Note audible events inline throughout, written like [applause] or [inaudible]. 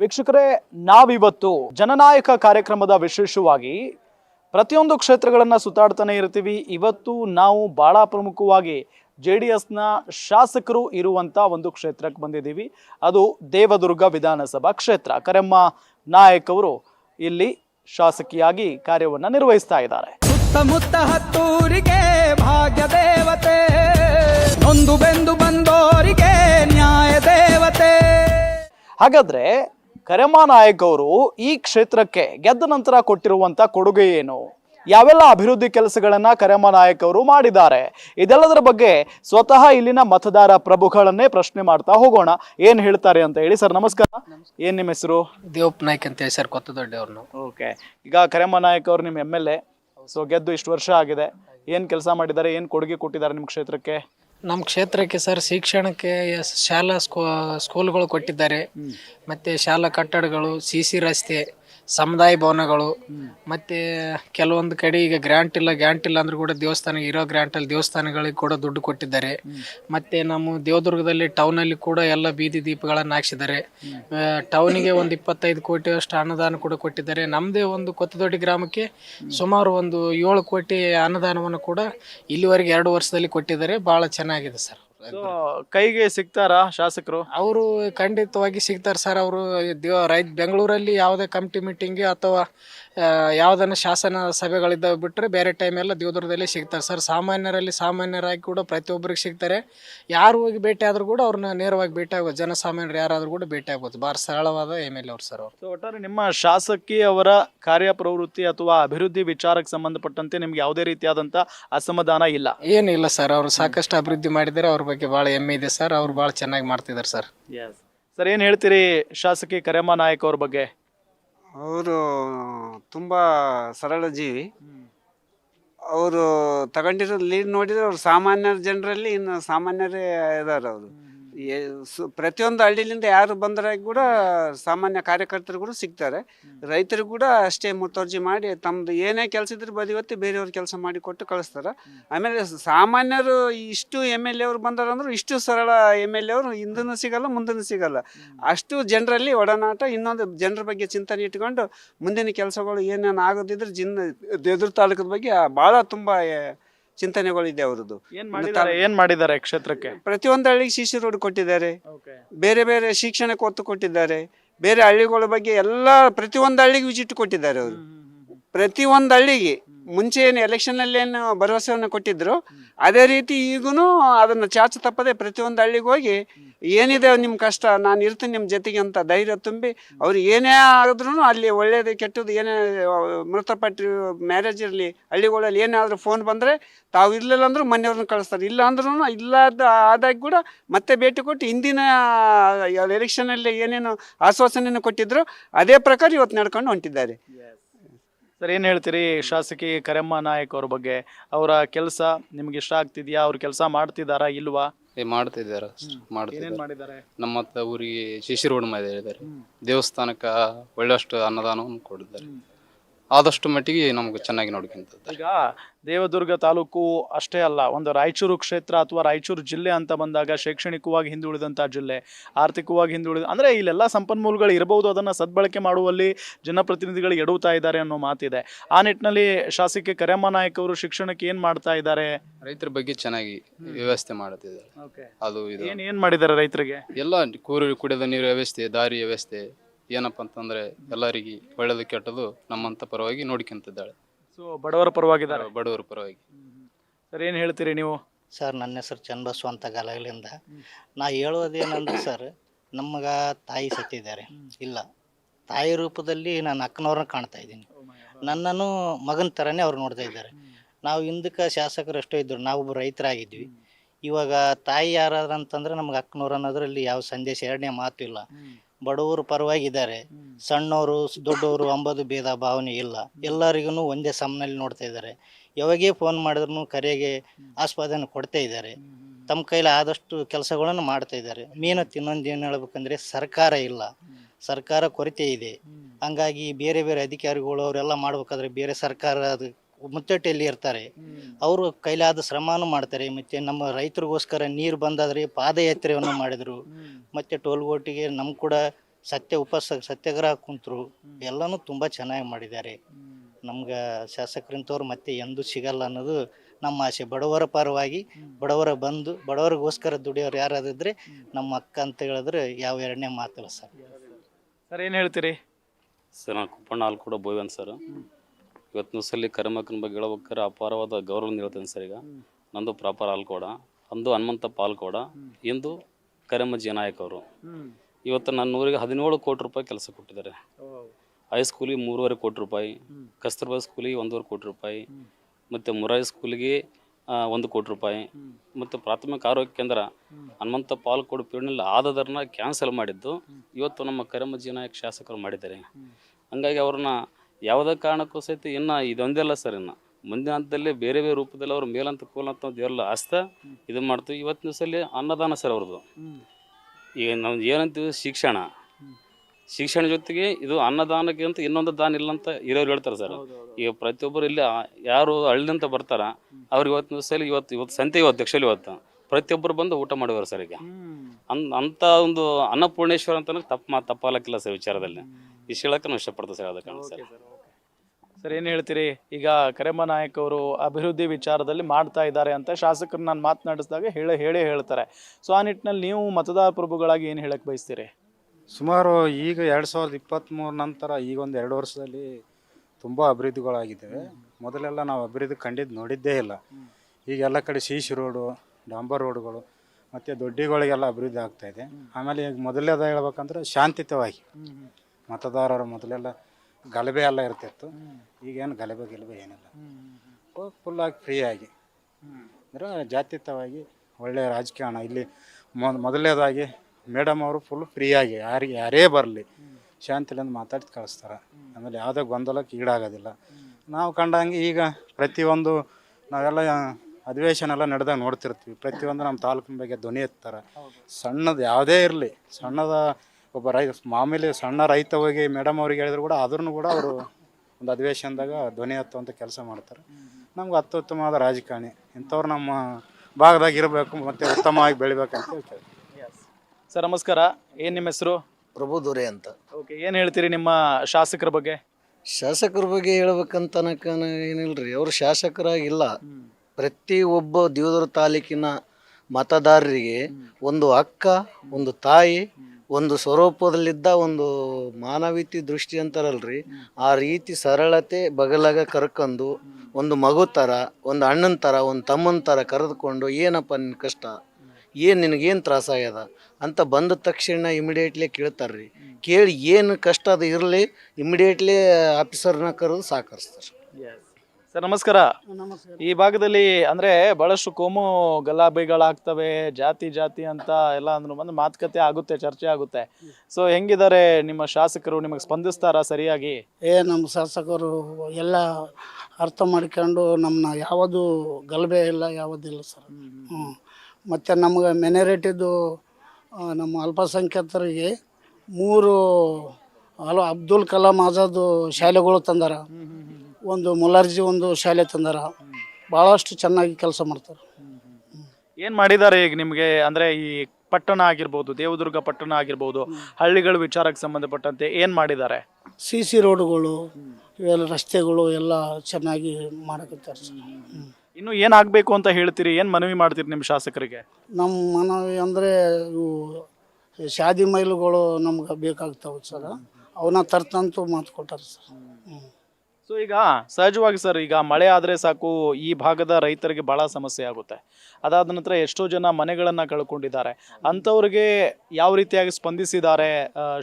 ವೀಕ್ಷಕರೇ, ನಾವಿವತ್ತು ಜನನಾಯಕ ಕಾರ್ಯಕ್ರಮದ ವಿಶೇಷವಾಗಿ ಪ್ರತಿಯೊಂದು ಕ್ಷೇತ್ರಗಳನ್ನ ಸುತ್ತಾಡ್ತಾನೆ ಇರ್ತೀವಿ. ಇವತ್ತು ನಾವು ಬಹಳ ಪ್ರಮುಖವಾಗಿ ಜೆ ಡಿ ಎಸ್ನ ಶಾಸಕರು ಇರುವಂಥ ಒಂದು ಕ್ಷೇತ್ರಕ್ಕೆ ಬಂದಿದ್ದೀವಿ. ಅದು ದೇವದುರ್ಗ ವಿಧಾನಸಭಾ ಕ್ಷೇತ್ರ. ಕರೆಮ್ಮ ನಾಯಕ್ ಅವರು ಇಲ್ಲಿ ಶಾಸಕಿಯಾಗಿ ಕಾರ್ಯವನ್ನು ನಿರ್ವಹಿಸ್ತಾ ಇದ್ದಾರೆ. ಸುತ್ತಮುತ್ತ ಹತ್ತೂರಿಗೆ ಭಾಗ್ಯ ದೇವತೆ ನೊಂದು ಬೆಂದು ಬಂದೋರಿಗೆ ನ್ಯಾಯ ದೇವತೆ. ಹಾಗಾದ್ರೆ ಕರೆಮಾ ನಾಯಕ್ ಅವರು ಈ ಕ್ಷೇತ್ರಕ್ಕೆ ಗೆದ್ದ ನಂತರ ಕೊಟ್ಟಿರುವಂತ ಕೊಡುಗೆ ಏನು? ಯಾವೆಲ್ಲ ಅಭಿವೃದ್ಧಿ ಕೆಲಸಗಳನ್ನ ಕರೆಮ್ಮ ನಾಯಕ್ ಅವರು ಮಾಡಿದ್ದಾರೆ? ಇದೆಲ್ಲದರ ಬಗ್ಗೆ ಸ್ವತಃ ಇಲ್ಲಿನ ಮತದಾರ ಪ್ರಭುಗಳನ್ನೇ ಪ್ರಶ್ನೆ ಮಾಡ್ತಾ ಹೋಗೋಣ. ಏನ್ ಹೇಳ್ತಾರೆ ಅಂತ ಹೇಳಿ. ಸರ್ ನಮಸ್ಕಾರ. ಏನ್ ನಿಮ್ಮ ಹೆಸರು? ದೇವಪ್ಪ ನಾಯ್ಕ್ ಅಂತ ಹೇಳಿ ಸರ್ ಕೊತ್ತದೊಡ್ಡಿ ಅವ್ರನ್ನು. ಓಕೆ. ಈಗ ಕರೆಮ್ಮ ನಾಯಕ್ ಅವರು ನಿಮ್ಮ ಎಂ ಎಲ್ ಎ. ಸೊ ಗೆದ್ದು ಇಷ್ಟು ವರ್ಷ ಆಗಿದೆ. ಏನ್ ಕೆಲಸ ಮಾಡಿದ್ದಾರೆ? ಏನ್ ಕೊಡುಗೆ ಕೊಟ್ಟಿದ್ದಾರೆ ನಿಮ್ಮ ಕ್ಷೇತ್ರಕ್ಕೆ? ನಮ್ಮ ಕ್ಷೇತ್ರಕ್ಕೆ ಸರ್ ಶಿಕ್ಷಣಕ್ಕೆ ಶಾಲಾ ಸ್ಕೂ ಸ್ಕೂಲ್ಗಳು ಕೊಟ್ಟಿದ್ದಾರೆ. ಮತ್ತೆ ಶಾಲಾ ಕಟ್ಟಡಗಳು ಸಿ ಸಿ ರಸ್ತೆ ಸಮುದಾಯ ಭವನಗಳು ಮತ್ತೆ ಕೆಲವೊಂದು ಕಡೆ ಈಗ ಗ್ರ್ಯಾಂಟ್ ಇಲ್ಲ ಗ್ರ್ಯಾಂಟ್ ಇಲ್ಲ ಅಂದ್ರೂ ಕೂಡ ದೇವಸ್ಥಾನ ಇರೋ ಗ್ರ್ಯಾಂಟಲ್ಲಿ ದೇವಸ್ಥಾನಗಳಿಗೆ ಕೂಡ ದುಡ್ಡು ಕೊಟ್ಟಿದ್ದಾರೆ. ಮತ್ತೆ ನಮ್ಮ ದೇವದುರ್ಗದಲ್ಲಿ ಟೌನಲ್ಲಿ ಕೂಡ ಎಲ್ಲ ಬೀದಿ ದೀಪಗಳನ್ನು ಹಾಕ್ಸಿದ್ದಾರೆ. ಟೌನಿಗೆ ಒಂದು ಇಪ್ಪತ್ತೈದು ಕೋಟಿ ಅಷ್ಟು ಅನುದಾನ ಕೂಡ ಕೊಟ್ಟಿದ್ದಾರೆ. ನಮ್ಮದೇ ಒಂದು ಕೊತ್ತದೊಡ್ಡಿ ಗ್ರಾಮಕ್ಕೆ ಸುಮಾರು ಒಂದು ಏಳು ಕೋಟಿ ಅನುದಾನವನ್ನು ಕೂಡ ಇಲ್ಲಿವರೆಗೆ ಎರಡು ವರ್ಷದಲ್ಲಿ ಕೊಟ್ಟಿದ್ದಾರೆ. ಭಾಳ ಚೆನ್ನಾಗಿದೆ ಸರ್. ಕೈಗೆ ಸಿಗ್ತಾರಾ ಶಾಸಕರು? ಅವರು ಖಂಡಿತವಾಗಿ ಸಿಗ್ತಾರೆ ಸರ್. ಅವರು ರೈತ ಬೆಂಗಳೂರಲ್ಲಿ ಯಾವುದೇ ಕಮಿಟಿ ಮೀಟಿಂಗ್ ಅಥವಾ ಯಾವ್ದನ್ನ ಶಾಸನ ಸಭೆಗಳಿದ್ದಾವೆ ಬಿಟ್ಟರೆ ಬೇರೆ ಟೈಮ್ ಎಲ್ಲ ದೇವದುರ್ಗದಲ್ಲಿ ಸಿಗ್ತಾರೆ. ಸರ್ ಸಾಮಾನ್ಯರಲ್ಲಿ ಸಾಮಾನ್ಯರಾಗಿ ಕೂಡ ಪ್ರತಿಯೊಬ್ಬರಿಗೆ ಸಿಗ್ತಾರೆ. ಯಾರು ಹೋಗಿ ಭೇಟಿ ಆದರೂ ಕೂಡ ಅವ್ರನ್ನ ನೇರವಾಗಿ ಭೇಟಿ ಆಗ್ಬೋದು. ಜನಸಾಮಾನ್ಯರು ಯಾರಾದರೂ ಕೂಡ ಭೇಟಿ ಆಗ್ಬೋದು. ಭಾಳ ಸರಳವಾದ ಎಂ ಎಲ್ ಅವ್ರು ಸರ್ ಅವರು. ಸೊ ಒಟ್ಟಾರೆ ನಿಮ್ಮ ಶಾಸಕಿ ಅವರ ಕಾರ್ಯಪ್ರವೃತ್ತಿ ಅಥವಾ ಅಭಿವೃದ್ಧಿ ವಿಚಾರಕ್ಕೆ ಸಂಬಂಧಪಟ್ಟಂತೆ ನಿಮ್ಗೆ ಯಾವುದೇ ರೀತಿಯಾದಂಥ ಅಸಮಾಧಾನ ಇಲ್ಲ? ಏನಿಲ್ಲ ಸರ್. ಅವರು ಸಾಕಷ್ಟು ಅಭಿವೃದ್ಧಿ ಮಾಡಿದ್ದಾರೆ. ಅವ್ರ ಬಗ್ಗೆ ಭಾಳ ಹೆಮ್ಮೆ ಇದೆ ಸರ್. ಅವ್ರು ಭಾಳ ಚೆನ್ನಾಗಿ ಮಾಡ್ತಿದ್ದಾರೆ ಸರ್. ಸರ್ ಏನು ಹೇಳ್ತೀರಿ ಶಾಸಕಿ ಕರೆಮ್ಮ ನಾಯಕ್ ಅವ್ರ ಬಗ್ಗೆ? ಅವರು ತುಂಬ ಸರಳ ಜೀವಿ. ಅವರು ತಗೊಂಡಿರೋ ಲೀಡ್ ನೋಡಿದ್ರೆ ಅವ್ರು ಸಾಮಾನ್ಯ ಜನರಲ್ಲಿ ಇನ್ನು ಸಾಮಾನ್ಯರೇ ಇದಾರೆ ಅವರು. ಪ್ರತಿಯೊಂದು ಹಳ್ಳಿಲಿಂದ ಯಾರು ಬಂದರೆ ಕೂಡ ಸಾಮಾನ್ಯ ಕಾರ್ಯಕರ್ತರು ಕೂಡ ಸಿಗ್ತಾರೆ. ರೈತರು ಕೂಡ ಅಷ್ಟೇ ಮುತುವರ್ಜಿ ಮಾಡಿ ತಮ್ಮದು ಏನೇ ಕೆಲಸ ಇದ್ರೆ ಬದಿವತ್ತಿ ಬೇರೆಯವ್ರ ಕೆಲಸ ಮಾಡಿ ಕೊಟ್ಟು ಕಳಿಸ್ತಾರೆ. ಆಮೇಲೆ ಸಾಮಾನ್ಯರು ಇಷ್ಟು ಎಂ ಎಲ್ ಎ ಅವ್ರು ಬಂದಾರಂದ್ರೆ ಇಷ್ಟು ಸರಳ ಎಂ ಎಲ್ ಎ ಅವರು ಹಿಂದೂ ಸಿಗಲ್ಲ ಮುಂದೂ ಸಿಗಲ್ಲ. ಅಷ್ಟು ಜನರಲ್ಲಿ ಒಡನಾಟ ಇನ್ನೊಂದು ಜನರ ಬಗ್ಗೆ ಚಿಂತನೆ ಇಟ್ಕೊಂಡು ಮುಂದಿನ ಕೆಲಸಗಳು ಏನೇನು ಆಗೋದಿದ್ರೆ ಜಿನ್ ಎದುರು ತಾಲೂಕದ ಬಗ್ಗೆ ಭಾಳ ತುಂಬ ಚಿಂತನೆಗಳಿದೆ ಅವ್ರದ್ದು. ಏನ್ ಮಾಡಿದ್ದಾರೆ? ಏನ್ ಮಾಡಿದ್ದಾರೆ ಕ್ಷೇತ್ರಕ್ಕೆ? ಪ್ರತಿಯೊಂದು ಹಳ್ಳಿಗೆ ಶಿಶು ಸಿ ರೋಡ್ ಕೊಟ್ಟಿದ್ದಾರೆ ಬೇರೆ ಬೇರೆ ಶಿಕ್ಷಣಕ್ಕೆ ಒತ್ತು ಕೊಟ್ಟಿದ್ದಾರೆ. ಬೇರೆ ಹಳ್ಳಿಗಳ ಬಗ್ಗೆ ಎಲ್ಲ ಪ್ರತಿಯೊಂದು ಹಳ್ಳಿಗೆ ವಿಸಿಟ್ ಕೊಟ್ಟಿದ್ದಾರೆ ಅವರು. ಪ್ರತಿಯೊಂದು ಹಳ್ಳಿಗೆ. ಮುಂಚೆ ಏನು ಎಲೆಕ್ಷನಲ್ಲಿ ಏನು ಭರವಸೆಯನ್ನು ಕೊಟ್ಟಿದ್ರು. ಅದೇ ರೀತಿ ಈಗೂ ಅದನ್ನು ಚಾಚು ತಪ್ಪದೆ ಪ್ರತಿಯೊಂದು ಹಳ್ಳಿಗೆ ಹೋಗಿ ಏನಿದೆ ನಿಮ್ಮ ಕಷ್ಟ, ನಾನು ಇರ್ತೀನಿ ನಿಮ್ಮ ಜೊತೆಗೆ ಅಂತ ಧೈರ್ಯ ತುಂಬಿ ಅವ್ರು ಏನೇ ಆದ್ರೂ ಅಲ್ಲಿ ಒಳ್ಳೇದು, ಕೆಟ್ಟದ್ದು ಏನೇ ಮೃತಪಟ್ಟಿ ಮೃತಪಟ್ಟು ಮ್ಯಾರೇಜ್ ಇರಲಿ, ಹಳ್ಳಿಗಳಲ್ಲಿ ಏನಾದರೂ ಫೋನ್ ಬಂದರೆ ತಾವು ಇರಲಿಲ್ಲ ಅಂದ್ರೂ ಮನೆಯವ್ರನ್ನ ಕಳಿಸ್ತಾರೆ. ಇಲ್ಲ ಅಂದ್ರೂ ಇಲ್ಲದ ಆದಾಗ ಕೂಡ ಮತ್ತೆ ಭೇಟಿ ಕೊಟ್ಟು ಹಿಂದಿನ ಎಲೆಕ್ಷನಲ್ಲಿ ಏನೇನು ಆಶ್ವಾಸನೆಯನ್ನು ಕೊಟ್ಟಿದ್ರು, ಅದೇ ಪ್ರಕಾರ ಇವತ್ತು ನಡ್ಕೊಂಡು ಹೊಂಟಿದ್ದಾರೆ. ಸರ್ ಏನು ಹೇಳ್ತೀರಿ? ಶಾಸಕಿ ಕರೆಮ್ಮ ನಾಯಕ್ ಅವ್ರ ಬಗ್ಗೆ. ಅವರ ಕೆಲಸ ನಿಮ್ಗೆ ಇಷ್ಟ ಆಗ್ತಿದ್ಯಾ? ಅವ್ರ ಕೆಲಸ ಮಾಡ್ತಿದಾರಾ ಇಲ್ವಾ? ಏ ಮಾಡ್ತಿದ್ದಾರೆ. ಏನೇನ್ ಮಾಡ್ತಿದ್ದಾರೆ. ಮಾಡಿದ್ದಾರೆ? ನಮ್ಮ ಊರಿಗೆ ಶಿಶಿರೋಡ್ ಮಾಡಿದ್ದಾರೆ ದೇವಸ್ಥಾನಕ್ಕ ಒಳ್ಳೆಷ್ಟು ಅನ್ನದಾನವನ್ನು ಕೊಟ್ಟಿದ್ದಾರೆ. ಆದಷ್ಟು ಮಟ್ಟಿಗೆ ನಮ್ಗೆ ಚೆನ್ನಾಗಿ ನೋಡ್ಕೊಂತ ಈಗ ದೇವದುರ್ಗ ತಾಲೂಕು ಅಷ್ಟೇ ಅಲ್ಲ ಒಂದು ರಾಯಚೂರು ಕ್ಷೇತ್ರ ಅಥವಾ ರಾಯಚೂರು ಜಿಲ್ಲೆ ಅಂತ ಬಂದಾಗ ಶೈಕ್ಷಣಿಕವಾಗಿ ಹಿಂದುಳಿದಂಥ ಜಿಲ್ಲೆ ಆರ್ಥಿಕವಾಗಿ ಹಿಂದುಳಿದ ಅಂದ್ರೆ ಇಲ್ಲೆಲ್ಲ ಸಂಪನ್ಮೂಲಗಳು ಇರಬಹುದು ಅದನ್ನ ಸದ್ಬಳಕೆ ಮಾಡುವಲ್ಲಿ ಜನಪ್ರತಿನಿಧಿಗಳು ಎಡುತ್ತಾ ಇದ್ದಾರೆ ಅನ್ನೋ ಮಾತಿದೆ. ಆ ನಿಟ್ಟಿನಲ್ಲಿ ಶಾಸಕಿ ಕರೆಮ್ಮ ನಾಯಕ್ ಅವರು ಶಿಕ್ಷಣಕ್ಕೆ ಏನ್ ಮಾಡ್ತಾ ಇದ್ದಾರೆ? ರೈತರ ಬಗ್ಗೆ ಚೆನ್ನಾಗಿ ವ್ಯವಸ್ಥೆ ಮಾಡುತ್ತಿದ್ದಾರೆ ಅದು ಇದು. ಏನು ಏನ್ ಮಾಡಿದ್ದಾರೆ ರೈತರಿಗೆ? ಎಲ್ಲ ಕೂರು ಕುಡಿದ ನೀರು ವ್ಯವಸ್ಥೆ ದಾರಿ ವ್ಯವಸ್ಥೆ ಏನಪ್ಪ ಅಂತಂದ್ರೆ ಎಲ್ಲರಿಗೆ ಒಳ್ಳೇದು ಕೆಟ್ಟದು ನಮ್ಮಂತ ಪರವಾಗಿ ನೋಡ್ಕೊಂತಿದ್ದಾಳೆ. ಸೊ ಬಡವರ ಪರವಾಗಿದ್ದಾರೆ. ಬಡವರ ಪರವಾಗಿ. ಸರ್ ಏನ್ ಹೇಳ್ತೀರಿ ನೀವು? ಸರ್ ನನ್ನ ಹೆಸರು ಚನ್ನಬಸವ ಅಂತ ಗಲಗಲಿಂದ ನಾ ಹೇಳೋದೇನಂದ್ರೆ ಸರ್ ನಮಗ ತಾಯಿ ಸತ್ತಿದ್ದಾರೆ. ಇಲ್ಲ. ತಾಯಿ ರೂಪದಲ್ಲಿ ನಾನು ಅಕ್ಕನವ್ರನ್ನ ಕಾಣ್ತಾ ಇದ್ದೀನಿ. ನನ್ನನ್ನು ಮಗನ ಥರನೇ ಅವ್ರು ನೋಡ್ತಾ ಇದ್ದಾರೆ. ನಾವು ಹಿಂದಕ್ಕೆ ಶಾಸಕರು ಎಷ್ಟೋ ಇದ್ದರು ನಾವೊಬ್ಬ ರೈತರಾಗಿದ್ವಿ. ಇವಾಗ ತಾಯಿ ಯಾರಾದ್ರಂತಂದ್ರೆ ನಮ್ಗೆ ಅಕ್ಕನವ್ರು ಅನ್ನೋದ್ರಲ್ಲಿ ಯಾವ ಸಂದೇಶ ಎರಡನೇ ಮಾತು ಇಲ್ಲ. ಬಡವರು ಪರವಾಗಿ ಇದ್ದಾರೆ ಸಣ್ಣವರು ದೊಡ್ಡವರು ಅಂಬೋದು ಭೇದ ಭಾವನೆ ಇಲ್ಲ. ಎಲ್ಲರಿಗೂ ಒಂದೇ ಸಮನಲ್ಲಿ ನೋಡ್ತಾ ಇದ್ದಾರೆ. ಯಾವಾಗೇ ಫೋನ್ ಮಾಡಿದ್ರು ಕರೆಗೆ ಆಸ್ವಾದನೆ ಕೊಡ್ತಾ ಇದ್ದಾರೆ. ತಮ್ಮ ಕೈಲಿ ಆದಷ್ಟು ಕೆಲಸಗಳನ್ನು ಮಾಡ್ತಾ ಇದ್ದಾರೆ. ಮೇನು ತಿನ್ನೊಂದು ಏನು ಹೇಳ್ಬೇಕಂದ್ರೆ ಸರ್ಕಾರ ಇಲ್ಲ. ಸರ್ಕಾರ ಕೊರತೆ ಇದೆ. ಹಂಗಾಗಿ ಬೇರೆ ಬೇರೆ ಅಧಿಕಾರಿಗಳು ಅವರೆಲ್ಲ ಮಾಡ್ಬೇಕಾದ್ರೆ ಬೇರೆ ಸರ್ಕಾರ ಅದು ಮುತ್ತಟ್ಟೆಯಲ್ಲಿ ಇರ್ತಾರೆ. ಅವರು ಕೈಲಾದ ಶ್ರಮನೂ ಮಾಡ್ತಾರೆ. ಮತ್ತೆ ನಮ್ಮ ರೈತರಿಗೋಸ್ಕರ ನೀರು ಬಂದಾದ್ರೆ ಪಾದಯಾತ್ರೆಯನ್ನು ಮಾಡಿದರು. ಮತ್ತು ಟೋಲ್ಗೋಟಿಗೆ ನಮ್ಮ ಕೂಡ ಸತ್ಯ ಉಪಸ ಸತ್ಯಾಗ್ರಹ ಕುಂತರು. ಎಲ್ಲನೂ ತುಂಬ ಚೆನ್ನಾಗಿ ಮಾಡಿದ್ದಾರೆ. ನಮ್ಗೆ ಶಾಸಕರಿಂತವ್ರು ಮತ್ತೆ ಎಂದೂ ಸಿಗಲ್ಲ ಅನ್ನೋದು ನಮ್ಮ ಆಸೆ. ಬಡವರ ಪರವಾಗಿ ಬಡವರ ಬಂದು ಬಡವರಿಗೋಸ್ಕರ ದುಡಿಯೋರು ಯಾರಾದಿದ್ರೆ ನಮ್ಮ ಅಕ್ಕ ಅಂತ ಹೇಳಿದ್ರೆ ಯಾವ ಎರಡನೇ ಮಾತಲ್ಲ ಸರ್. ಸರ್ ಏನು ಹೇಳ್ತೀರಿ? ಸರ್ ನಾನು ಕುಪ್ಪಣ್ಣ ಹಾಲು ಕೂಡ ಬೋಯ್ವನ್ ಸರ್. ಇವತ್ತು ಸಲ ಕರಿಮಕ್ಕನ ಬಗ್ಗೆ ಹೇಳ್ಬೇಕಾದ್ರೆ ಅಪಾರವಾದ ಗೌರವ ಹೇಳ್ತೇನೆ ಸರ್ ಈಗ. ನಂದು ಪ್ರಾಪರ್ ಆಲ್ಕೋಡ ಅಂದು ಹನುಮಂತಪ್ಪ ಆಲ್ಕೋಡ ಇಂದು ಕರಿಮಜ್ಜಿ ನಾಯಕ್ ಅವರು. ಇವತ್ತು ನನ್ನ ಊರಿಗೆ ಹದಿನೇಳು ಕೋಟಿ ರೂಪಾಯಿ ಕೆಲಸ ಕೊಟ್ಟಿದ್ದಾರೆ. ಹೈಸ್ಕೂಲಿಗೆ ಮೂರುವರೆ ಕೋಟಿ ರೂಪಾಯಿ ಕಸ್ತೂರ್ಬಾ ಸ್ಕೂಲಿಗೆ ಒಂದೂವರೆ ಕೋಟಿ ರೂಪಾಯಿ ಮತ್ತು ಮುರಾಯಿ ಸ್ಕೂಲಿಗೆ ಒಂದು ಕೋಟಿ ರೂಪಾಯಿ ಮತ್ತು ಪ್ರಾಥಮಿಕ ಆರೋಗ್ಯ ಕೇಂದ್ರ ಹನುಮಂತಪ್ಪ ಹಾಲ್ಕೋಡು ಪೀಡಿನಲ್ಲಿ ಆದದರನ್ನ ಕ್ಯಾನ್ಸಲ್ ಮಾಡಿದ್ದು ಇವತ್ತು ನಮ್ಮ ಕರಿಮಜ್ಜಿ ನಾಯಕ್ ಶಾಸಕರು ಮಾಡಿದ್ದಾರೆ. ಹಂಗಾಗಿ ಅವ್ರನ್ನ ಯಾವುದೇ ಕಾರಣಕ್ಕೂ ಸಹಿತ ಇನ್ನು ಇದೊಂದೆಲ್ಲ ಸರ್ ಇನ್ನು. ಮುಂದಿನ ಹಂತದಲ್ಲಿ ಬೇರೆ ಬೇರೆ ರೂಪದಲ್ಲಿ ಅವ್ರ ಮೇಲಂತ ಕೂಲಂತ ಎಲ್ಲ ಆಸ್ತ ಇದು ಮಾಡ್ತೀವಿ. ಇವತ್ತಿನ ದಿವಸಲ್ಲಿ ಅನ್ನದಾನ ಸರ್ ಅವ್ರದ್ದು. ಈಗ ನಾವು ಏನಂತೀವಿ ಶಿಕ್ಷಣ. ಶಿಕ್ಷಣ ಜೊತೆಗೆ ಇದು ಅನ್ನದಾನಕ್ಕಿಂತ ಇನ್ನೊಂದು ದಾನ ಇಲ್ಲ ಅಂತ ಇರೋರು ಹೇಳ್ತಾರೆ ಸರ್. ಈಗ ಪ್ರತಿಯೊಬ್ಬರು ಇಲ್ಲಿ ಯಾರು ಹಳ್ಳಿಂತ ಬರ್ತಾರ ಅವ್ರು ಇವತ್ತಿನ ದಿವಸದಲ್ಲಿ ಇವತ್ತು ಇವತ್ತು ಸಂತೆ ಇವತ್ತು ಆ್ಯಕ್ಚುಲಿ ಇವತ್ತು. ಪ್ರತಿಯೊಬ್ಬರು ಬಂದು ಊಟ ಮಾಡಿದ್ರು ಸರ್ ಈಗ. ಅನ್ ಅಂತ ಒಂದು ಅನ್ನಪೂರ್ಣೇಶ್ವರ ಅಂತ ತಪ್ಪು ತಪ್ಪಾಲಕ್ಕಿಲ್ಲ ಸರ್ ವಿಚಾರದಲ್ಲಿ. ಇಷ್ಟು ಹೇಳಕ್ಕೆ ನಾವು ಇಷ್ಟಪಡ್ತೀವಿ ಸರ್ ಅದಕ್ಕೆ ಸರ್. ಸರ್, ಏನು ಹೇಳ್ತೀರಿ? ಈಗ ಕರೆಮ್ಮ ನಾಯಕ್ ಅವರು ಅಭಿವೃದ್ಧಿ ವಿಚಾರದಲ್ಲಿ ಮಾಡ್ತಾ ಇದ್ದಾರೆ ಅಂತ ಶಾಸಕರು ನಾನು ಮಾತನಾಡಿಸಿದಾಗ ಹೇಳಿ, ಹೇಳೇ ಹೇಳ್ತಾರೆ. ಸೊ ಆ ನಿಟ್ಟಿನಲ್ಲಿ ನೀವು ಮತದಾರ ಪ್ರಭುಗಳಾಗಿ ಏನು ಹೇಳಕ್ಕೆ ಬಯಸ್ತೀರಿ? ಸುಮಾರು ಈಗ ಎರಡು ಸಾವಿರದ ಇಪ್ಪತ್ತ್ಮೂರು ನಂತರ ಈಗ ಒಂದು ಎರಡು ವರ್ಷದಲ್ಲಿ ತುಂಬ ಅಭಿವೃದ್ಧಿಗಳಾಗಿದ್ದಾವೆ. ಮೊದಲೆಲ್ಲ ನಾವು ಅಭಿವೃದ್ಧಿ ಕಂಡಿದ್ದು ನೋಡಿದ್ದೇ ಇಲ್ಲ. ಈಗ ಎಲ್ಲ ಕಡೆ ಸಿ ರೋಡು, ಡಾಂಬರ್ ರೋಡ್ಗಳು ಮತ್ತು ದೊಡ್ಡಿಗಳಿಗೆಲ್ಲ ಅಭಿವೃದ್ಧಿ ಆಗ್ತಾಯಿದೆ ಆಮೇಲೆ ಈಗ ಮೊದಲೇದ ಹೇಳ್ಬೇಕಂದ್ರೆ ಶಾಂತಿಯುತವಾಗಿ ಮತದಾರರು ಮೊದಲೆಲ್ಲ ಗಲಭೆ ಎಲ್ಲ ಇರ್ತಿತ್ತು. ಈಗೇನು ಗಲಭೆ ಗಿಲಭೆ ಏನಿಲ್ಲ. ಫುಲ್ಲಾಗಿ ಫ್ರೀಯಾಗಿ ಅಂದರೆ ಜಾತ್ಯತೀತವಾಗಿ ಒಳ್ಳೆಯ ರಾಜಕಾರಣ ಇಲ್ಲಿ ಮೊದ್ ಮೊದಲನೇದಾಗಿ ಮೇಡಮ್ ಅವರು ಫುಲ್ ಫ್ರೀಯಾಗಿ ಯಾರಿಗೆ, ಯಾರೇ ಬರಲಿ, ಶಾಂತಿಲಿಂದ ಮಾತಾಡಿ ಕಳಿಸ್ತಾರೆ. ಆಮೇಲೆ ಯಾವುದೇ ಗೊಂದಲಕ್ಕೆ ಈಡಾಗೋದಿಲ್ಲ. ನಾವು ಕಂಡಂಗೆ ಈಗ ಪ್ರತಿಯೊಂದು ನಾವೆಲ್ಲ ಅಧಿವೇಶನ ಎಲ್ಲ ನಡೆದಾಗ ನೋಡ್ತಿರ್ತೀವಿ. ಪ್ರತಿಯೊಂದು ನಮ್ಮ ತಾಲೂಕಿನ ಬಗ್ಗೆ ಧ್ವನಿ ಎತ್ತಾರೆ. ಸಣ್ಣದು ಯಾವುದೇ ಇರಲಿ, ಸಣ್ಣದ ಒಬ್ಬ ರೈ ಮಾಮೂಲಿ ಸಣ್ಣ ರೈತ ಹೋಗಿ ಮೇಡಮ್ ಅವ್ರಿಗೆ ಹೇಳಿದ್ರು ಕೂಡ ಆದ್ರೂ ಕೂಡ ಅವರು ಒಂದು ಅಧಿವೇಶನದಾಗ ಧ್ವನಿ ಅಂತ ಕೆಲಸ ಮಾಡ್ತಾರೆ. ನಮ್ಗೆ ಅತ್ಯುತ್ತಮವಾದ ರಾಜಕಾರಣಿ. ಇಂಥವ್ರು ನಮ್ಮ ಭಾಗದಾಗ ಇರಬೇಕು ಮತ್ತು ಉತ್ತಮವಾಗಿ ಬೆಳಿಬೇಕಂತ ಹೇಳ್ತೇವೆ ಸರ್ ನಮಸ್ಕಾರ. ಏನು ನಿಮ್ಮ ಹೆಸರು? ಪ್ರಭು ದೊರೆ ಅಂತ. ಓಕೆ ಏನು ಹೇಳ್ತೀರಿ ನಿಮ್ಮ ಶಾಸಕರ ಬಗ್ಗೆ? ಶಾಸಕರ ಬಗ್ಗೆ ಹೇಳ್ಬೇಕಂತ ಏನಿಲ್ರಿ. ಅವ್ರು ಶಾಸಕರಾಗಿಲ್ಲ. ಪ್ರತಿ ಒಬ್ಬ ದೇವದುರ್ಗ ತಾಲೂಕಿನ ಮತದಾರರಿಗೆ ಒಂದು ಅಕ್ಕ ಒಂದು ತಾಯಿ ಒಂದು ಸ್ವರೂಪದಲ್ಲಿದ್ದ ಒಂದು ಮಾನವೀಯ ದೃಷ್ಟಿ ಅಂತಾರಲ್ರಿ. ಆ ರೀತಿ ಸರಳತೆ ಬಗಲಾಗ ಕರ್ಕೊಂಡು ಒಂದು ಮಗು ಥರ ಒಂದು ಅಣ್ಣನ ಥರ ಒಂದು ತಮ್ಮನ ಥರ ಕರೆದುಕೊಂಡು ಏನಪ್ಪ ನಿನ್ನ ಕಷ್ಟ? ಏನು ನಿನಗೇನು ತ್ರಾಸಾಗ್ಯದ ಅಂತ ಬಂದ ತಕ್ಷಣ ಇಮಿಡಿಯೇಟ್ಲಿ ಕೇಳ್ತಾರ್ರಿ. ಕೇಳಿ ಏನು ಕಷ್ಟ ಅದು ಇರಲಿ ಇಮಿಡಿಯೇಟ್ಲಿ ಆಫೀಸರ್ನ ಕರೆದು ಸಾಕರಿಸ್ತಾರೆ ಸರ್ ನಮಸ್ಕಾರ. ಈ ಭಾಗದಲ್ಲಿ ಅಂದ್ರೆ ಬಹಳಷ್ಟು ಕೋಮು ಗಲಾಭೆಗಳಾಗ್ತವೆ ಜಾತಿ ಜಾತಿ ಅಂತ ಎಲ್ಲ ಅಂದ್ರು ಬಂದು ಮಾತುಕತೆ ಆಗುತ್ತೆ ಚರ್ಚೆ ಆಗುತ್ತೆ. ಸೊ ಹೆಂಗಿದ್ದಾರೆ ನಿಮ್ಮ ಶಾಸಕರು? ನಿಮಗೆ ಸ್ಪಂದಿಸ್ತಾರಾ ಸರಿಯಾಗಿ? ಏ ನಮ್ಮ ಶಾಸಕರು ಎಲ್ಲ ಅರ್ಥ ಮಾಡ್ಕೊಂಡು ನಮ್ಮನ್ನ ಯಾವುದು ಗಲಭೆ ಇಲ್ಲ ಯಾವುದಿಲ್ಲ ಸರ್. ಮತ್ತೆ ಮತ್ತು ನಮ್ಗೆ ಮೆನೆರೇಟಿದ್ದು ನಮ್ಮ ಅಲ್ಪಸಂಖ್ಯಾತರಿಗೆ ಮೂರು ಅಲ್ಲ ಅಬ್ದುಲ್ ಕಲಾಂ ಆಜಾದ್ ಶಾಲೆಗಳು ತಂದಾರ. ಒಂದು ಮುಲಾರ್ಜಿ ಒಂದು ಶಾಲೆ ತಂದಾರ. ಭಾಳಷ್ಟು ಚೆನ್ನಾಗಿ ಕೆಲಸ ಮಾಡ್ತಾರೆ. ಏನ್ ಮಾಡಿದ್ದಾರೆ ಈಗ ನಿಮಗೆ? ಅಂದ್ರೆ ಈ ಪಟ್ಟಣ ಆಗಿರ್ಬೋದು ದೇವದುರ್ಗ ಪಟ್ಟಣ ಆಗಿರ್ಬೋದು ಹಳ್ಳಿಗಳ ವಿಚಾರಕ್ಕೆ ಸಂಬಂಧಪಟ್ಟಂತೆ ಏನ್ ಮಾಡಿದ್ದಾರೆ ಸಿ ಸಿ ರೋಡ್ಗಳು ಇವೆಲ್ಲ ರಸ್ತೆಗಳು ಎಲ್ಲ ಚೆನ್ನಾಗಿ ಮಾಡಕತ್ತಾರೆ ಸರ್. ಹ್ಞೂ ಇನ್ನು ಏನಾಗಬೇಕು ಆಗ್ಬೇಕು ಅಂತ ಹೇಳ್ತೀರಿ? ಏನು ಮನವಿ ಮಾಡ್ತೀರಿ ನಿಮ್ಮ ಶಾಸಕರಿಗೆ? ನಮ್ಮ ಮನವಿ ಅಂದರೆ ಇವು ಶಾದಿ ಮೈಲುಗಳು ನಮ್ಗೆ ಬೇಕಾಗ್ತಾವೆ ಸರ್. ಅವನ್ನ ತರ್ತಂತೂ ಮಾತು ಕೊಟ್ಟಾರೆ ಸರ್. ಹ್ಞೂ ಸೊ ಈಗ ಸಹಜವಾಗಿ ಸರ್ ಈಗ ಮಳೆ ಆದರೆ ಸಾಕು, ಈ ಭಾಗದ ರೈತರಿಗೆ ಬಹಳ ಸಮಸ್ಯೆ ಆಗುತ್ತೆ. ಅದಾದ ನಂತರ ಎಷ್ಟೋ ಜನ ಮನೆಗಳನ್ನು ಕಳ್ಕೊಂಡಿದ್ದಾರೆ. ಅಂಥವ್ರಿಗೆ ಯಾವ ರೀತಿಯಾಗಿ ಸ್ಪಂದಿಸಿದ್ದಾರೆ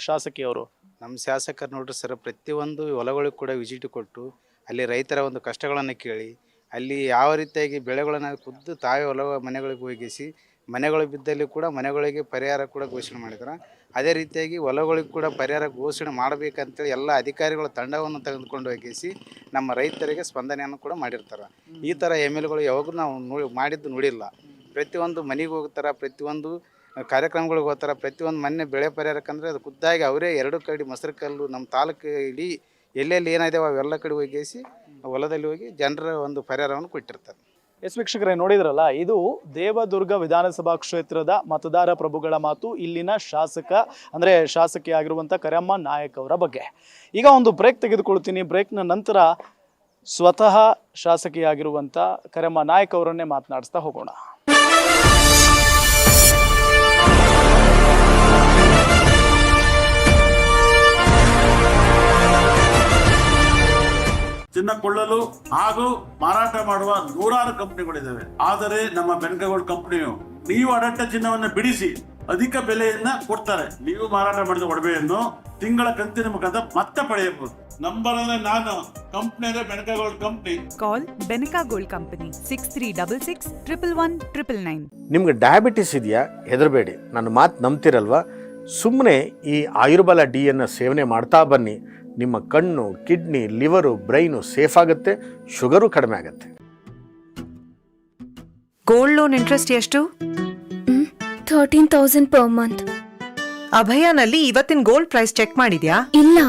ಶಾಸಕಿಯವರು? ನಮ್ಮ ಶಾಸಕರು ನೋಡ್ರಿ ಸರ್ ಪ್ರತಿಯೊಂದು ಹೊಲಗಳಿಗೆ ಕೂಡ ವಿಸಿಟ್ ಕೊಟ್ಟು, ಅಲ್ಲಿ ರೈತರ ಒಂದು ಕಷ್ಟಗಳನ್ನು ಕೇಳಿ, ಅಲ್ಲಿ ಯಾವ ರೀತಿಯಾಗಿ ಬೆಳೆಗಳನ್ನು ಖುದ್ದು ತಾವೇ ಹೊಲ ಮನೆಗಳಿಗೆ ಹೋಗಿಸಿ ಮನೆಗಳು ಬಿದ್ದಲ್ಲಿ ಕೂಡ ಮನೆಗಳಿಗೆ ಪರಿಹಾರ ಕೂಡ ಘೋಷಣೆ ಮಾಡಿದ್ರು. ಅದೇ ರೀತಿಯಾಗಿ ಹೊಲಗಳಿಗೆ ಕೂಡ ಪರಿಹಾರ ಘೋಷಣೆ ಮಾಡಬೇಕಂತೇಳಿ ಎಲ್ಲ ಅಧಿಕಾರಿಗಳ ತಂಡವನ್ನು ತೆಗೆದುಕೊಂಡು ಹೋಗಿಸಿ ನಮ್ಮ ರೈತರಿಗೆ ಸ್ಪಂದನೆಯನ್ನು ಕೂಡ ಮಾಡಿರ್ತಾರೆ. ಈ ಥರ ಎಂ ಎಲ್ಗಳು ಯಾವಾಗೂ ನಾವು ನೋಡಿ, ಮಾಡಿದ್ದು ನೋಡಿಲ್ಲ. ಪ್ರತಿಯೊಂದು ಮನೆಗೆ ಹೋಗ್ತಾರೆ, ಪ್ರತಿಯೊಂದು ಕಾರ್ಯಕ್ರಮಗಳಿಗೆ ಹೋಗ್ತಾರೆ, ಪ್ರತಿಯೊಂದು ಮನೆ ಬೆಳೆ ಪರಿಹಾರಕ್ಕಂದರೆ ಅದು ಖುದ್ದಾಗಿ ಅವರೇ ಎರಡು ಕಡೆ ಮೊಸರು ಕಲ್ಲು ನಮ್ಮ ತಾಲೂಕು ಇಡೀ ಎಲ್ಲೆಲ್ಲಿ ಏನಿದಾವೆ ಅವೆಲ್ಲ ಕಡೆ ಹೋಗಿಸಿ ಹೊಲದಲ್ಲಿ ಹೋಗಿ ಜನರ ಒಂದು ಪರಿಹಾರವನ್ನು ಕೊಟ್ಟಿರ್ತಾರೆ. ಎಸ್ ವೀಕ್ಷಕರೇ, ನೋಡಿದ್ರಲ್ಲ, ಇದು ದೇವದುರ್ಗ ವಿಧಾನಸಭಾ ಕ್ಷೇತ್ರದ ಮತದಾರ ಪ್ರಭುಗಳ ಮಾತು, ಇಲ್ಲಿನ ಶಾಸಕ, ಅಂದರೆ ಶಾಸಕಿಯಾಗಿರುವಂಥ ಕರಮ್ಮ ನಾಯಕ್ ಅವರ ಬಗ್ಗೆ. ಈಗ ಒಂದು ಬ್ರೇಕ್ ತೆಗೆದುಕೊಳ್ತೀನಿ. ಬ್ರೇಕ್ನ ನಂತರ ಸ್ವತಃ ಶಾಸಕಿಯಾಗಿರುವಂಥ ಕರಮ್ಮ ನಾಯಕ್ ಅವರನ್ನೇ ಮಾತನಾಡಿಸ್ತಾ ಹೋಗೋಣ. ಚಿನ್ನ ಕೊಳ್ಳಲು ಹಾಗೂ ಮಾರಾಟ ಮಾಡುವ ನೂರಾರು ಕಂಪನಿಗಳಿದ್ದಾವೆ. ಆದರೆ ನಮ್ಮ ಬೆನ್ಕಗೋಲ್ಡ್ ಕಂಪನಿಯು ನೀವು ಅಡಟ್ಟ ಚಿನ್ನವನ್ನು ಬಿಡಿಸಿ ಅಧಿಕ ಬೆಲೆಯನ್ನ ಕೊಡ್ತಾರೆ. ನೀವು ಮಾರಾಟ ಮಾಡಿದ ಒಡವೆಯನ್ನು ತಿಂಗಳ ಕಂತಿನ ಮುಖಾಂತರ ಮತ್ತೆ ಪಡೆಯಬಹುದು. ನಂಬರ್ ಅಂದ್ರೆ ನಾನು ಕಂಪ್ನಿ ಅಂದ್ರೆ Benaka Gold company. Call Benaka gold company six three double six triple one triple nine ನಿಮ್ಗೆ ಡಯಾಬಿಟಿಸ್ ಇದೆಯಾ? ಹೆದರಬೇಡಿ. ನನ್ನ ಮಾತು ನಂಬ್ತಿರಲ್ವಾ? ಸುಮ್ಮನೆ ಈ ಆಯುರ್ಬಲ ಡಿ ಅನ್ನು ಸೇವನೆ ಮಾಡ್ತಾ ಬನ್ನಿ. ನಿಮ್ಮ ಕಣ್ಣು ಕಿಡ್ನಿ ಲಿವರು ಬ್ರೈನು ಸೇಫ್ ಆಗುತ್ತೆ ಶುಗರು ಕಡಿಮೆ ಆಗುತ್ತೆ. ಗೋಲ್ಡ್ ಲೋನ್ ಇಂಟ್ರೆಸ್ಟ್ ಎಷ್ಟು? ಥರ್ಟೀನ್ ತೌಸಂಡ್ ಪರ್ ಮಂತ್ ಅಭಯಾನಲ್ಲಿ ಇವತ್ತಿನ ಗೋಲ್ಡ್ ಪ್ರೈಸ್ ಚೆಕ್ ಮಾಡಿದ್ಯಾ? ಇಲ್ಲ.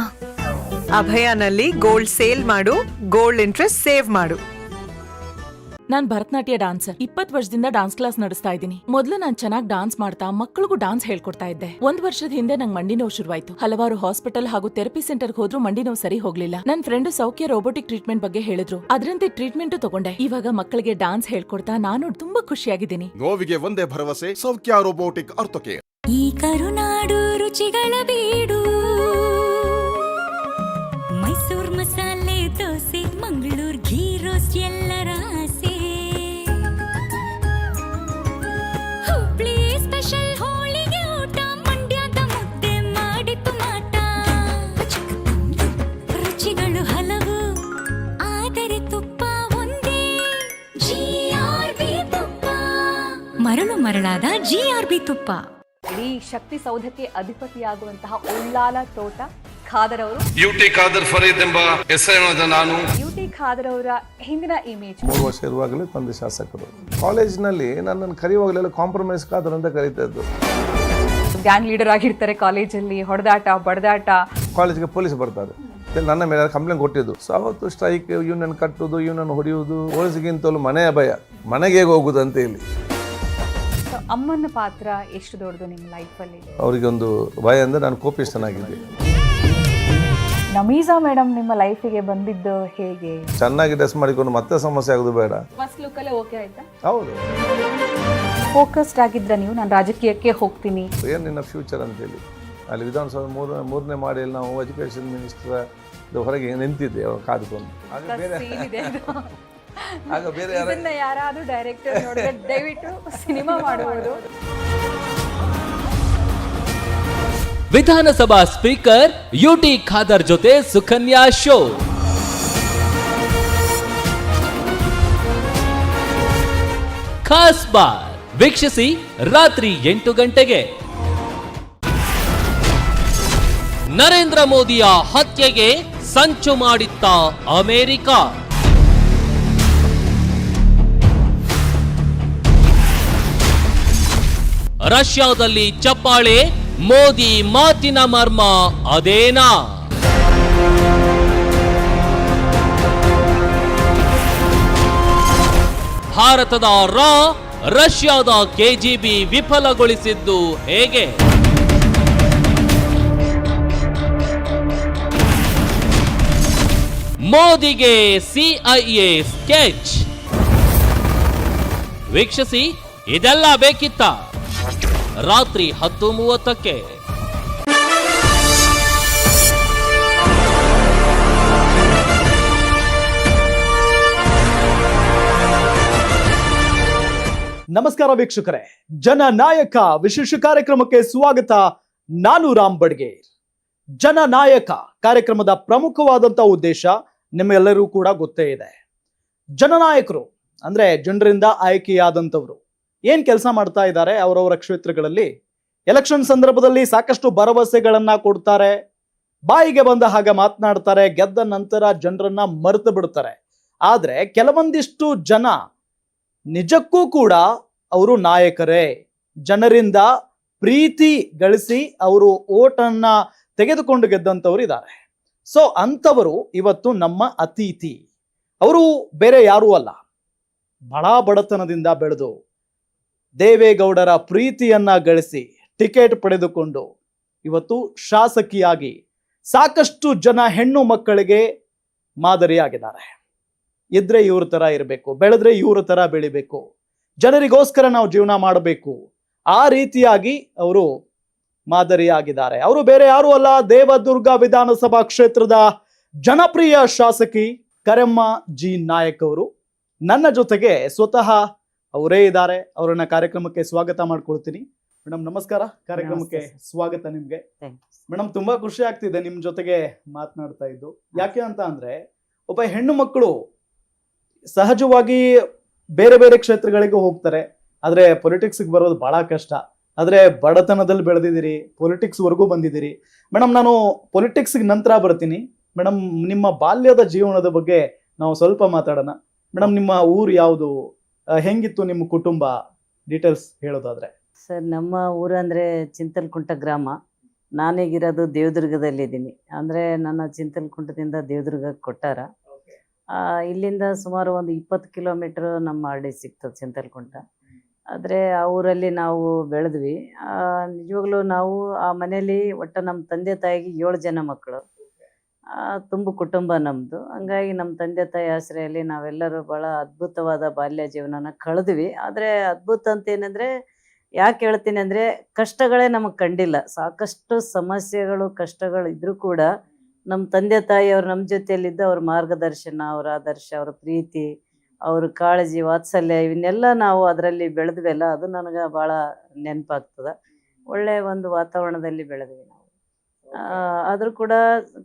ಅಭಯಾನಲ್ಲಿ ಗೋಲ್ಡ್ ಸೇಲ್ ಮಾಡು ಗೋಲ್ಡ್ ಇಂಟ್ರೆಸ್ಟ್ ಸೇವ್ ಮಾಡು. ನಾನ್ ಭರತನಾಟ್ಯ ಡಾನ್ಸರ್ ಇಪ್ಪತ್ ವರ್ಷದಿಂದ ಡಾನ್ಸ್ ಕ್ಲಾಸ್ ನಡೆಸ್ತಾ ಇದ್ದೀನಿ. ಮೊದಲು ನಾನ್ ಚೆನ್ನಾಗಿ ಡಾನ್ಸ್ ಮಾಡ್ತಾ ಮಕ್ಕಳಿಗೂ ಡಾನ್ಸ್ ಹೇಳ್ಕೊಡ್ತಾ ಇದ್ದೆ. ಒಂದ್ ವರ್ಷದ ಹಿಂದೆ ನಂಗೆ ಮಂಡಿ ನೋವು ಶುರುವಾಯ್ತು. ಹಲವಾರು ಹಾಸ್ಪಿಟಲ್ ಹಾಗೂ ಥೆರಪಿ ಸೆಂಟರ್ ಹೋದ್ರು ಮಂಡಿ ನೋವು ಸರಿ ಹೋಗ್ಲಿಲ್ಲ. ನನ್ನ ಫ್ರೆಂಡ್ ಸೌಖ್ಯ ರೋಬೋಟಿಕ್ ಟ್ರೀಟ್ಮೆಂಟ್ ಬಗ್ಗೆ ಹೇಳಿದ್ರು. ಅದರಂತೆ ಟ್ರೀಟ್ಮೆಂಟ್ ತಗೊಂಡೆ. ಇವಾಗ ಮಕ್ಕಳಿಗೆ ಡಾನ್ಸ್ ಹೇಳ್ಕೊಡ್ತಾ ನಾನು ತುಂಬಾ ಖುಷಿಯಾಗಿದ್ದೀನಿ. ನೋವಿಗೆ ಒಂದೇ ಭರವಸೆ ಸೌಖ್ಯ ರೋಬೋಟಿಕ್ ಅರ್ಥಕೆ ಈ ಕರುನಾಡು ರುಚಿಗಳ ಬೀಡು. ಮೈಸೂರ್ ಮಸಾಲೆ ದೋಸೆ ಮಂಗಳೂರು ಘೀ ರೋಸ್ಟ್ ಎಲ್ಲರ ಮರಳು ಮರಳಾದ ಜಿಆರ್ಬಿ ತುಪ್ಪ. ಇಡೀ ಶಕ್ತಿ ಸೌಧಕ್ಕೆ ಅಧಿಪತಿಯಾಗುವಂತಹ ಉಳ್ಳಾಲ ತೋಟ ಖಾದರ್ ಅವರು ಬ್ಯೂಟಿ ಖಾದರ್ ಫರೀದ್ ಎಂಬ ಹೆಸರಿನ ನಾನು. ಯುಟಿ ಖಾದರ್ ಅವರ ಹಿಂದಿನ ಇಮೇಜ್ ಮೂರು ವರ್ಷ ಇರುವಾಗಲೇ ತಂದೆ ಶಾಸಕರು. ಕಾಲೇಜ್ನಲ್ಲಿ ನನ್ನನ್ನು ಕರೆಯುವಾಗಲೆಲ್ಲ ಕಾಂಪ್ರಮೈಸ್ ಖಾದರ್ ಅಂತ ಕರೀತಾ ಇದ್ದು ಗ್ಯಾಂಗ್ ಲೀಡರ್ ಆಗಿರ್ತಾರೆ ಕಾಲೇಜಲ್ಲಿ ಹೊಡೆದಾಟ ಬಡದಾಟ. ಕಾಲೇಜ್ಗೆ ಪೊಲೀಸ್ ಬರ್ತಾರೆ. ನನ್ನ ಮೇಲೆ ಕಂಪ್ಲೇಂಟ್ ಕೊಟ್ಟಿದ್ದು? ಸೊ ಅವತ್ತು ಸ್ಟ್ರೈಕ್ ಯೂನಿಯನ್ ಕಟ್ಟೋದು ಯೂನಿಯನ್ ಹೊಡೆಯುವುದು ಪೊಲೀಸ್ಗಿಂತಲೂ ಮನೆಯ ಭಯ. ಮನೆಗೆ ಹೇಗೆ ಹೋಗುದು ಅಂತ ಹೇಳಿ. ಅಮ್ಮನ ಪಾತ್ರ ಎಷ್ಟು ದೊಡ್ಡದು ನಿಮ್ಮ ಲೈಫಲ್ಲಿ? ಅವರಿಗೆ ಒಂದು ಭಯ ಅಂದರೆ ನಾನು ಕೋಪಿಷ್ಟನಾಗಿದ್ದೆ ನಮೀಸಾ ಮೇಡಮ್ ನಿಮ್ಮ ಲೈಫಿಗೆ ಬಂದಿದ್ದು ಹೇಗೆ? ಚೆನ್ನಾಗಿ ಡ್ರೆಸ್ ಮಾಡಿಕೊಂಡು ಮತ್ತೆ ಸಮಸ್ಯೆ ಆಗೋದು ಬೇಡ. ಫಸ್ಟ್ ಲುಕ್ಕಲ್ಲೇ ಓಕೆ ಆಯ್ತಾ? ಹೌದು. ಫೋಕಸ್ಡ್ ಆಗಿದ್ರ ನೀವು ನಾನು ರಾಜಕೀಯಕ್ಕೆ ಹೋಗ್ತೀನಿ. ಏನು ನಿನ್ನ ಫ್ಯೂಚರ್ ಅಂತೇಳಿ ಅಲ್ಲಿ ವಿಧಾನಸೌಧ ಮೂರ ಮೂರನೇ ಮಾಡಿಯಲ್ಲಿ ನಾವು ಎಜುಕೇಷನ್ ಮಿನಿಸ್ಟರ್ ಹೊರಗೆ ನಿಂತಿದ್ದೆ ಅವಾಗ ಕಾದುಕೊಂಡು ಬೇರೆ ಆಗ ಬೇರೆ ಯಾರ ಯಾರಾದ್ರೂ ಡೈರೆಕ್ಟರ್ ನೋಡಿದ್ರೆ ದಯವಿಟ್ಟು ಸಿನಿಮಾ ಮಾಡಬಹುದು ವಿಧಾನಸಭಾ ಸ್ಪೀಕರ್ ಯುಟಿ ಖಾದರ್ ಜೊತೆ ಸುಕನ್ಯಾ ಶೋ. ಖಾಸ್ ಬಾರ್. ವೀಕ್ಷಿಸಿ ರಾತ್ರಿ ಎಂಟು ಗಂಟೆಗೆ. ನರೇಂದ್ರ ಮೋದಿಯ ಹತ್ಯೆಗೆ ಸಂಚು ಮಾಡಿತ್ತ ಅಮೆರಿಕ. ರಷ್ಯಾದಲ್ಲಿ ಚಪ್ಪಾಳೆ, ಮೋದಿ ಮಾತಿನ ಮರ್ಮ ಅದೇನಾ? ಭಾರತದ ರಾ, ರಷ್ಯಾದ ಕೆಜಿಬಿ ವಿಫಲಗೊಳಿಸಿದ್ದು ಹೇಗೆ? ಮೋದಿಗೆ ಸಿಐಎ ಸ್ಕೆಚ್. ವೀಕ್ಷಿಸಿ, ಇದೆಲ್ಲ ಬೇಕಿತ್ತ? ರಾತ್ರಿ ಹತ್ತು ಮೂವತ್ತಕ್ಕೆ. ನಮಸ್ಕಾರ ವೀಕ್ಷಕರೇ, ಜನನಾಯಕ ವಿಶೇಷ ಕಾರ್ಯಕ್ರಮಕ್ಕೆ ಸ್ವಾಗತ. ನಾನು ರಾಮ್ ಬಡ್ಗೇರ್. ಜನನಾಯಕ ಕಾರ್ಯಕ್ರಮದ ಪ್ರಮುಖವಾದಂತಹ ಉದ್ದೇಶ ನಿಮ್ಮೆಲ್ಲರೂ ಕೂಡ ಗೊತ್ತೇ ಇದೆ. ಜನನಾಯಕರು ಅಂದ್ರೆ ಜನರಿಂದ ಆಯ್ಕೆಯಾದಂಥವ್ರು. ಏನ್ ಕೆಲಸ ಮಾಡ್ತಾ ಇದ್ದಾರೆ ಅವರವರ ಕ್ಷೇತ್ರಗಳಲ್ಲಿ? ಎಲೆಕ್ಷನ್ ಸಂದರ್ಭದಲ್ಲಿ ಸಾಕಷ್ಟು ಭರವಸೆಗಳನ್ನ ಕೊಡ್ತಾರೆ. ಬಾಯಿಗೆ ಬಂದ ಹಾಗೆ ಮಾತನಾಡ್ತಾರೆ, ಗೆದ್ದ ನಂತರ ಜನರನ್ನ ಮರೆತು ಬಿಡ್ತಾರೆ. ಆದ್ರೆ ಕೆಲವೊಂದಿಷ್ಟು ಜನ ನಿಜಕ್ಕೂ ಕೂಡ ಅವರು ನಾಯಕರೇ. ಜನರಿಂದ ಪ್ರೀತಿ ಗಳಿಸಿ ಅವರು ಓಟನ್ನ ತೆಗೆದುಕೊಂಡು ಗೆದ್ದಂಥವ್ರು ಇದ್ದಾರೆ. ಸೊ ಅಂಥವರು ಇವತ್ತು ನಮ್ಮ ಅತಿಥಿ ಅವರು ಬೇರೆ ಯಾರೂ ಅಲ್ಲ. ಬಡ ಬಡತನದಿಂದ ಬೆಳೆದು ದೇವೇಗೌಡರ ಪ್ರೀತಿಯನ್ನ ಗಳಿಸಿ ಟಿಕೆಟ್ ಪಡೆದುಕೊಂಡು ಇವತ್ತು ಶಾಸಕಿಯಾಗಿ ಸಾಕಷ್ಟು ಜನ ಹೆಣ್ಣು ಮಕ್ಕಳಿಗೆ ಮಾದರಿಯಾಗಿದ್ದಾರೆ. ಇದ್ರೆ ಇವ್ರ ತರ ಇರಬೇಕು, ಬೆಳೆದ್ರೆ ಇವ್ರ ತರ ಬೆಳಿಬೇಕು, ಜನರಿಗೋಸ್ಕರ ನಾವು ಜೀವನ ಮಾಡಬೇಕು, ಆ ರೀತಿಯಾಗಿ ಅವರು ಮಾದರಿಯಾಗಿದ್ದಾರೆ. ಅವರು ಬೇರೆ ಯಾರು ಅಲ್ಲ, ದೇವದುರ್ಗ ವಿಧಾನಸಭಾ ಕ್ಷೇತ್ರದ ಜನಪ್ರಿಯ ಶಾಸಕಿ ಕರೆಮ್ಮ ಜಿ ನಾಯಕ್ ಅವರು ನನ್ನ ಜೊತೆಗೆ ಸ್ವತಃ ಅವರೇ ಇದ್ದಾರೆ. ಅವರನ್ನ ಕಾರ್ಯಕ್ರಮಕ್ಕೆ ಸ್ವಾಗತ ಮಾಡ್ಕೊಳ್ತೀನಿ. ಮೇಡಮ್ ನಮಸ್ಕಾರ. ಕಾರ್ಯಕ್ರಮಕ್ಕೆ ಸ್ವಾಗತ ನಿಮ್ಗೆ. ಮೇಡಮ್ ತುಂಬಾ ಖುಷಿ ಆಗ್ತಿದೆ ನಿಮ್ ಜೊತೆಗೆ ಮಾತನಾಡ್ತಾ ಇದ್ದು. ಯಾಕೆ ಅಂತ ಅಂದ್ರೆ ಒಬ್ಬ ಹೆಣ್ಣು ಮಕ್ಕಳು ಸಹಜವಾಗಿ ಬೇರೆ ಬೇರೆ ಕ್ಷೇತ್ರಗಳಿಗೆ ಹೋಗ್ತಾರೆ. ಆದ್ರೆ ಪೊಲಿಟಿಕ್ಸ್ಗೆ ಬರೋದು ಬಹಳ ಕಷ್ಟ. ಆದ್ರೆ ಬಡತನದಲ್ಲಿ ಬೆಳೆದಿದ್ದೀರಿ ಪೊಲಿಟಿಕ್ಸ್ ವರ್ಗೂ ಬಂದಿದ್ದೀರಿ. ಮೇಡಮ್ ನಾನು ಪೊಲಿಟಿಕ್ಸ್ಗೆ ನಂತರ ಬರ್ತೀನಿ. ಮೇಡಮ್ ನಿಮ್ಮ ಬಾಲ್ಯದ ಜೀವನದ ಬಗ್ಗೆ ನಾವು ಸ್ವಲ್ಪ ಮಾತಾಡೋಣ. ಮೇಡಮ್ ನಿಮ್ಮ ಊರು ಯಾವುದು? ಹೆಂಗಿತ್ತು ನಿಮ್ಮ ಕುಟುಂಬ? ಡೀಟೇಲ್ಸ್ ಹೇಳೋದಾದ್ರೆ. ಸರ್, ನಮ್ಮ ಊರಂದರೆ ಚಿಂತಲ್ಕುಂಟ ಗ್ರಾಮ. ನಾನೀಗಿರೋದು ದೇವದುರ್ಗದಲ್ಲಿದ್ದೀನಿ. ಅಂದರೆ ನನ್ನ ಚಿಂತಲ್ಕುಂಟದಿಂದ ದೇವದುರ್ಗಕ್ಕೆ ಕೊಟ್ಟಾರ. ಇಲ್ಲಿಂದ ಸುಮಾರು ಒಂದು ಇಪ್ಪತ್ತು ಕಿಲೋಮೀಟರ್ ನಮ್ಮ ಹಳ್ಳಿ ಸಿಗ್ತದೆ ಚಿಂತಲ್ಕುಂಟ. ಆದರೆ ಆ ಊರಲ್ಲಿ ನಾವು ಬೆಳೆದ್ವಿ. ನಿಜವಾಗ್ಲೂ ನಾವು ಆ ಮನೆಯಲ್ಲಿ ಒಟ್ಟು ನಮ್ಮ ತಂದೆ ತಾಯಿಗೆ ಏಳು ಜನ ಮಕ್ಕಳು. ತುಂಬು ಕುಟುಂಬ ನಮ್ಮದು ಹಂಗಾಗಿ ನಮ್ಮ ತಂದೆ ತಾಯಿ ಆಶ್ರಯಲ್ಲಿ ನಾವೆಲ್ಲರೂ ಭಾಳ ಅದ್ಭುತವಾದ ಬಾಲ್ಯ ಜೀವನನ ಕಳೆದ್ವಿ. ಆದರೆ ಅದ್ಭುತ ಅಂತ ಏನಂದ್ರೆ ಯಾಕೆ ಹೇಳ್ತೀನಿ ಅಂದರೆ ಕಷ್ಟಗಳೇ ನಮಗೆ ಕಂಡಿಲ್ಲ. ಸಾಕಷ್ಟು ಸಮಸ್ಯೆಗಳು, ಕಷ್ಟಗಳು ಇದ್ದರೂ ಕೂಡ ನಮ್ಮ ತಂದೆ ತಾಯಿಯವರು ನಮ್ಮ ಜೊತೆಯಲ್ಲಿದ್ದ ಅವ್ರ ಮಾರ್ಗದರ್ಶನ, ಅವ್ರ ಆದರ್ಶ, ಅವ್ರ ಪ್ರೀತಿ, ಅವ್ರ ಕಾಳಜಿ, ವಾತ್ಸಲ್ಯ ಇವನ್ನೆಲ್ಲ ನಾವು ಅದರಲ್ಲಿ ಬೆಳೆದ್ವೆಲ್ಲ ಅದು ನನಗೆ ಭಾಳ ನೆನಪಾಗ್ತದೆ. ಒಳ್ಳೆಯ ಒಂದು ವಾತಾವರಣದಲ್ಲಿ ಬೆಳೆದ್ವಿ ನಾವು. ಆದರೂ ಕೂಡ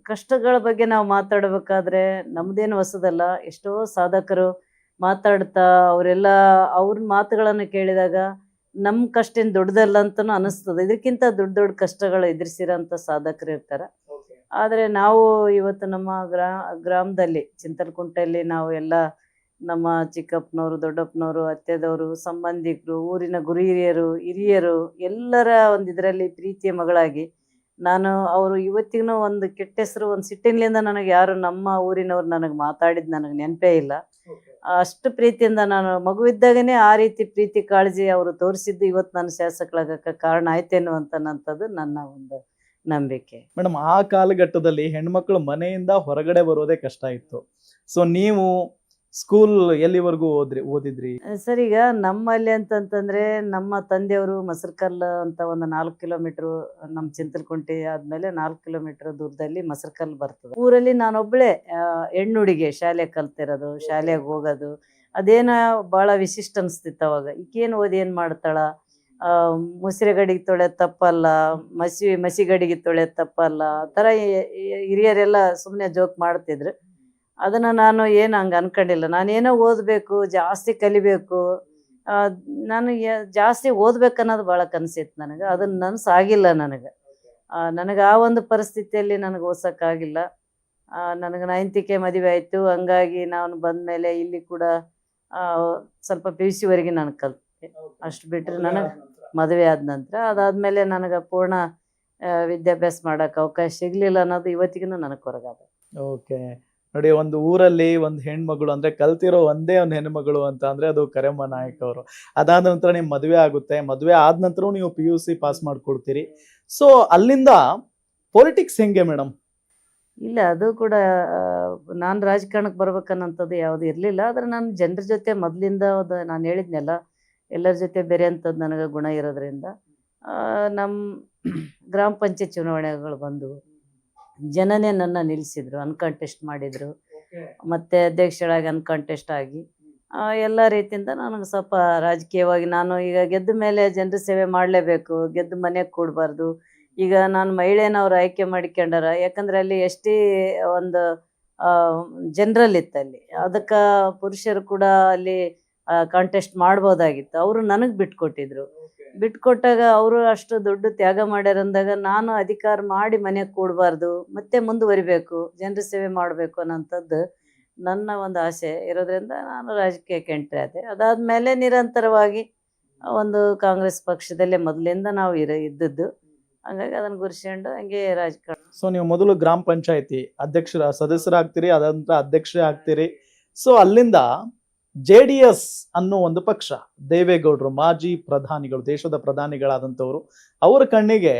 ಕಷ್ಟಗಳ ಬಗ್ಗೆ ನಾವು ಮಾತಾಡಬೇಕಾದ್ರೆ ನಮ್ಮದೇನು ಹೊಸದಲ್ಲ. ಎಷ್ಟೋ ಸಾಧಕರು ಮಾತಾಡ್ತಾ ಅವರೆಲ್ಲ ಅವ್ರ ಮಾತುಗಳನ್ನು ಕೇಳಿದಾಗ ನಮ್ಮ ಕಷ್ಟ ಏನು ದೊಡ್ಡದಲ್ಲ ಅಂತಲೂ ಅನಿಸ್ತದೆ. ಇದಕ್ಕಿಂತ ದೊಡ್ಡ ದೊಡ್ಡ ಕಷ್ಟಗಳು ಎದುರಿಸಿರೋಂಥ ಸಾಧಕರು ಇರ್ತಾರೆ. ಆದರೆ ನಾವು ಇವತ್ತು ನಮ್ಮ ಗ್ರಾ ಗ್ರಾಮದಲ್ಲಿ ಚಿಂತಲ್ಕುಂಟೆಯಲ್ಲಿ ನಾವು ಎಲ್ಲ ನಮ್ಮ ಚಿಕ್ಕಪ್ಪನವರು ದೊಡ್ಡಪ್ಪನವರು ಅತ್ತೆದವರು ಸಂಬಂಧಿಕರು ಊರಿನ ಗುರು ಹಿರಿಯರು ಹಿರಿಯರು ಎಲ್ಲರ ಒಂದು ಇದರಲ್ಲಿ ಪ್ರೀತಿಯ ಮಗಳಾಗಿ ನಾನು ಅವರು ಇವತ್ತಿಗೂ ಒಂದು ಕೆಟ್ಟ ಹೆಸರು ಒಂದು ಸಿಟ್ಟಿನಿಂದ ನನಗೆ ಯಾರು ನಮ್ಮ ಊರಿನವ್ರು ನನಗೆ ಮಾತಾಡಿದ್ದು ನನಗೆ ನೆನಪೇ ಇಲ್ಲ. ಅಷ್ಟು ಪ್ರೀತಿಯಿಂದ ನಾನು ಮಗುವಿದ್ದಾಗನೇ ಆ ರೀತಿ ಪ್ರೀತಿ ಕಾಳಜಿ ಅವರು ತೋರಿಸಿದ್ದು ಇವತ್ತು ನಾನು ಶಾಸಕಳಾಗಕ್ಕೆ ಕಾರಣ ಆಯ್ತೇನು ಅಂತನ್ನಂಥದ್ದು ನನ್ನ ಒಂದು ನಂಬಿಕೆ. ಮೇಡಮ್ ಆ ಕಾಲಘಟ್ಟದಲ್ಲಿ ಹೆಣ್ಮಕ್ಳು ಮನೆಯಿಂದ ಹೊರಗಡೆ ಬರೋದೇ ಕಷ್ಟ ಇತ್ತು. ಸೊ ನೀವು ಸ್ಕೂಲ್ ಎಲ್ಲಿವರೆಗೂ ಓದ್ರಿ, ಓದಿದ್ರಿ? ಸರ್ ಈಗ ನಮ್ಮಲ್ಲಿ ಅಂತಂತಂದ್ರೆ ನಮ್ಮ ತಂದೆಯವರು ಮಸರ್ಕಲ್ ಅಂತ ಒಂದು ನಾಲ್ಕು ಕಿಲೋಮೀಟರ್, ನಮ್ಮ ಚಿಂತಲ್ಕುಂಟಿ ಆದ್ಮೇಲೆ ನಾಲ್ಕು ಕಿಲೋಮೀಟರ್ ದೂರದಲ್ಲಿ ಮಸರ್ಕಲ್ ಬರ್ತದೆ. ಊರಲ್ಲಿ ನಾನೊಬ್ಳೆ ಹೆಣ್ಣುಡಿಗೆ ಶಾಲೆ ಕಲ್ತಿರೋದು, ಶಾಲೆಗೆ ಹೋಗೋದು. ಅದೇನ ಬಹಳ ವಿಶಿಷ್ಟ ಅನಿಸ್ತಿತ್ತು ಅವಾಗ. ಈಕೇನು ಓದಿ ಏನು ಮಾಡ್ತಾಳ? ತೊಳೆ ಗಡಿಗೆ ತಪ್ಪಲ್ಲ, ಮಸಿ ಮಸಿ ಗಡಿಗೆ ತೊಳೆಯೋದು ತಪ್ಪಲ್ಲ, ಆ ಥರ ಹಿರಿಯರೆಲ್ಲ ಸುಮ್ಮನೆ ಜೋಕ್ ಮಾಡ್ತಿದ್ರು. ಅದನ್ನು ನಾನು ಏನು ಹಂಗೆ ಅನ್ಕೊಂಡಿಲ್ಲ. ನಾನೇನೋ ಓದಬೇಕು, ಜಾಸ್ತಿ ಕಲಿಬೇಕು. ನಾನು ಜಾಸ್ತಿ ಓದ್ಬೇಕು ಅನ್ನೋದು ಭಾಳ ಕನಸಿತ್ತು ನನಗೆ. ಅದನ್ನ ನನಸಾಗಿಲ್ಲ ನನಗೆ. ನನಗೆ ಆ ಒಂದು ಪರಿಸ್ಥಿತಿಯಲ್ಲಿ ನನಗೆ ಓದ್ಸೋಕ್ಕಾಗಿಲ್ಲ ನನಗೆ ನೈನ್ತಿಕೆ ಮದುವೆ ಆಯಿತು. ಹಂಗಾಗಿ ನಾನು ಬಂದಮೇಲೆ ಇಲ್ಲಿ ಕೂಡ ಸ್ವಲ್ಪ ಪಿ ಯು ಸಿವರೆಗೆ ನಾನು ಕಲಿತೆ. ಅಷ್ಟು ಬಿಟ್ಟರೆ ನನಗೆ ಮದುವೆ ಆದ ನಂತರ ಅದಾದಮೇಲೆ ನನಗೆ ಪೂರ್ಣ ವಿದ್ಯಾಭ್ಯಾಸ ಮಾಡೋಕೆ ಅವಕಾಶ ಸಿಗಲಿಲ್ಲ ಅನ್ನೋದು ಇವತ್ತಿಗೂ ನನಗೆ ಹೊರಗಾದ ಓಕೆ. ನೋಡಿ, ಒಂದು ಊರಲ್ಲಿ ಒಂದು ಹೆಣ್ಮಗಳು ಅಂದ್ರೆ ಕಲ್ತಿರೋ ಒಂದೇ ಒಂದು ಹೆಣ್ಮಗಳು ಅಂತ ಅಂದ್ರೆ ಅದು ಕರೆಮ್ಮ ನಾಯಕ್ ಅವರು. ಅದಾದ ನಂತರ ನಿಮ್ ಮದುವೆ ಆಗುತ್ತೆ. ಮದುವೆ ಆದ ನಂತರ ನೀವು ಪಿ ಯು ಸಿ ಪಾಸ್ ಮಾಡ್ಕೊಡ್ತೀರಿ. ಸೊ ಅಲ್ಲಿಂದ ಪೊಲಿಟಿಕ್ಸ್ ಹೆಂಗೆ ಮೇಡಮ್ ಇಲ್ಲ, ಅದು ಕೂಡ ನಾನು ರಾಜಕಾರಣಕ್ಕೆ ಬರ್ಬೇಕನ್ನೋಂಥದ್ದು ಯಾವುದು ಇರಲಿಲ್ಲ. ಆದರೆ ನಾನು ಜನರ ಜೊತೆ ಮೊದಲಿಂದ ಅದು ನಾನು ಹೇಳಿದ್ನಲ್ಲ, ಎಲ್ಲರ ಜೊತೆ ಬೇರೆ ಅಂಥದ್ದು ನನಗೆ ಗುಣ ಇರೋದ್ರಿಂದ ನಮ್ಮ [clears throat] ಗ್ರಾಮ ಪಂಚಾಯತ್ ಚುನಾವಣೆಗಳು ಬಂದವು. ಜನನೇ ನನ್ನ ನಿಲ್ಲಿಸಿದ್ರು ಅನ್ಕಂಟೆಸ್ಟ್ ಮಾಡಿದರು. ಮತ್ತು ಅಧ್ಯಕ್ಷರಾಗಿ ಅನ್ಕಂಟೆಸ್ಟ್ ಆಗಿ. ಎಲ್ಲ ರೀತಿಯಿಂದ ನನಗೆ ಸ್ವಲ್ಪ ರಾಜಕೀಯವಾಗಿ ನಾನು ಈಗ ಗೆದ್ದ ಮೇಲೆ ಜನರ ಸೇವೆ ಮಾಡಲೇಬೇಕು ಗೆದ್ದು ಮನೆಗೆ ಕೊಡಬಾರ್ದು. ಈಗ ನಾನು ಮಹಿಳೆಯವ್ರು ಆಯ್ಕೆ ಮಾಡಿಕೊಂಡಾರ ಯಾಕಂದ್ರೆ ಅಲ್ಲಿ ಎಷ್ಟೇ ಒಂದು ಜನರಲ್ ಇತ್ತು ಅಲ್ಲಿ. ಅದಕ್ಕೆ ಪುರುಷರು ಕೂಡ ಅಲ್ಲಿ ಕಾಂಟೆಸ್ಟ್ ಮಾಡ್ಬೋದಾಗಿತ್ತು. ಅವರು ನನಗೆ ಬಿಟ್ಕೊಟ್ಟಿದ್ರು. ಬಿಟ್ಕೊಟ್ಟಾಗ ಅವರು ಅಷ್ಟು ದೊಡ್ಡ ತ್ಯಾಗ ಮಾಡ್ಯಾರ ಅಂದಾಗ ನಾನು ಅಧಿಕಾರ ಮಾಡಿ ಮನೆಗೆ ಕೂಡಬಾರ್ದು, ಮತ್ತೆ ಮುಂದುವರಿಬೇಕು, ಜನರ ಸೇವೆ ಮಾಡಬೇಕು ಅನ್ನೋಂಥದ್ದು ನನ್ನ ಒಂದು ಆಸೆ. ಇರೋದ್ರಿಂದ ನಾನು ರಾಜಕೀಯಕ್ಕೆ ಎಂಟ್ರಿ ಆದೆ. ಅದಾದಮೇಲೆ ನಿರಂತರವಾಗಿ ಒಂದು ಕಾಂಗ್ರೆಸ್ ಪಕ್ಷದಲ್ಲೇ ಮೊದಲಿಂದ ನಾವು ಇರ, ಇದ್ದದ್ದು. ಹಂಗಾಗಿ ಅದನ್ನು ಗುರ್ಸ್ಕೊಂಡು ಹಂಗೆ ರಾಜಕಾರಣ. ಸೊ ನೀವು ಮೊದಲು ಗ್ರಾಮ ಪಂಚಾಯತಿ ಅಧ್ಯಕ್ಷರ, ಸದಸ್ಯರಾಗ್ತೀರಿ ಅದಂತರ ಅಧ್ಯಕ್ಷರೇ ಆಗ್ತೀರಿ. ಸೊ ಅಲ್ಲಿಂದ ಜೆ ಡಿ ಎಸ್ ಅನ್ನೋ ಒಂದು ಪಕ್ಷ, ದೇವೇಗೌಡರು, ಮಾಜಿ ಪ್ರಧಾನಿಗಳು, ದೇಶದ ಪ್ರಧಾನಿಗಳಾದಂಥವ್ರು, ಅವರ ಕಣ್ಣಿಗೆ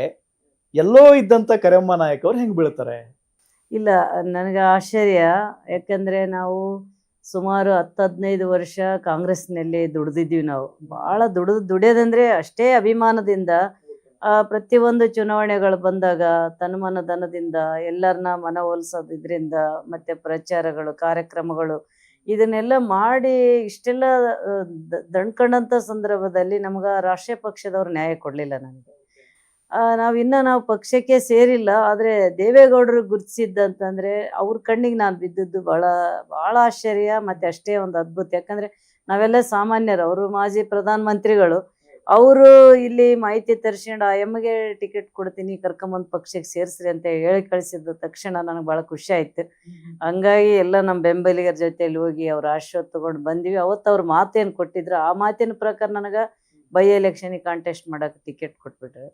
ಎಲ್ಲೋ ಇದ್ದಂಥ ಕರೆಮ್ಮ ನಾಯಕ್ ಅವ್ರು ಹೆಂಗೆ ಬೀಳ್ತಾರೆ? ಇಲ್ಲ, ನನಗೆ ಆಶ್ಚರ್ಯ. ಯಾಕಂದರೆ ನಾವು ಸುಮಾರು ಹತ್ತು ಹದಿನೈದು ವರ್ಷ ಕಾಂಗ್ರೆಸ್ನಲ್ಲಿ ದುಡ್ದಿದ್ದೀವಿ ನಾವು. ಭಾಳ ದುಡಿದು, ದುಡಿಯೋದಂದರೆ ಅಷ್ಟೇ ಅಭಿಮಾನದಿಂದ ಪ್ರತಿಯೊಂದು ಚುನಾವಣೆಗಳು ಬಂದಾಗ, ತನ್ಮನಧನದಿಂದ, ಎಲ್ಲರನ್ನ ಮನವೊಲಿಸೋದ್ರಿಂದ, ಮತ್ತು ಪ್ರಚಾರಗಳು, ಕಾರ್ಯಕ್ರಮಗಳು ಇದನ್ನೆಲ್ಲ ಮಾಡಿ ಇಷ್ಟೆಲ್ಲ ದಣ್ಕೊಂಡಂಥ ಸಂದರ್ಭದಲ್ಲಿ ನಮ್ಗೆ ರಾಷ್ಟ್ರೀಯ ಪಕ್ಷದವ್ರು ನ್ಯಾಯ ಕೊಡಲಿಲ್ಲ ನನಗೆ ನಾವು ಇನ್ನೂ ನಾವು ಪಕ್ಷಕ್ಕೆ ಸೇರಿಲ್ಲ, ಆದರೆ ದೇವೇಗೌಡರು ಗುರುತಿಸಿದ್ದಂತಂದರೆ ಅವ್ರ ಕಣ್ಣಿಗೆ ನಾನು ಬಿದ್ದದ್ದು ಭಾಳ ಭಾಳ ಆಶ್ಚರ್ಯ, ಮತ್ತು ಅಷ್ಟೇ ಒಂದು ಅದ್ಭುತ. ಯಾಕಂದರೆ ನಾವೆಲ್ಲ ಸಾಮಾನ್ಯರು, ಅವರು ಮಾಜಿ ಪ್ರಧಾನಮಂತ್ರಿಗಳು ಅವರು ಇಲ್ಲಿ ಮಾಹಿತಿ ತರಿಸ್ಕೊಂಡು ಆ ಎಮ್ಮಗೆ ಟಿಕೆಟ್ ಕೊಡ್ತೀನಿ ಕರ್ಕೊಂಬಂದು ಪಕ್ಷಕ್ಕೆ ಸೇರಿಸ್ರಿ ಅಂತ ಹೇಳಿ ಕಳಿಸಿದ ತಕ್ಷಣ ನನಗೆ ಭಾಳ ಖುಷಿ ಆಯ್ತು. ಹಂಗಾಗಿ ಎಲ್ಲ ನಮ್ಮ ಬೆಂಬಲಿಗರ ಜೊತೆಯಲ್ಲಿ ಹೋಗಿ ಅವ್ರ ಆಶೀರ್ವಾದ ತೊಗೊಂಡು ಬಂದ್ವಿ. ಅವತ್ತು ಅವ್ರ ಮಾತೇನು ಕೊಟ್ಟಿದ್ರು. ಆ ಮಾತಿನ ಪ್ರಕಾರ ನನಗೆ ಬೈ ಎಲೆಕ್ಷನಿಗೆ ಕಾಂಟೆಸ್ಟ್ ಮಾಡೋಕೆ ಟಿಕೆಟ್ ಕೊಟ್ಬಿಟ್ರು.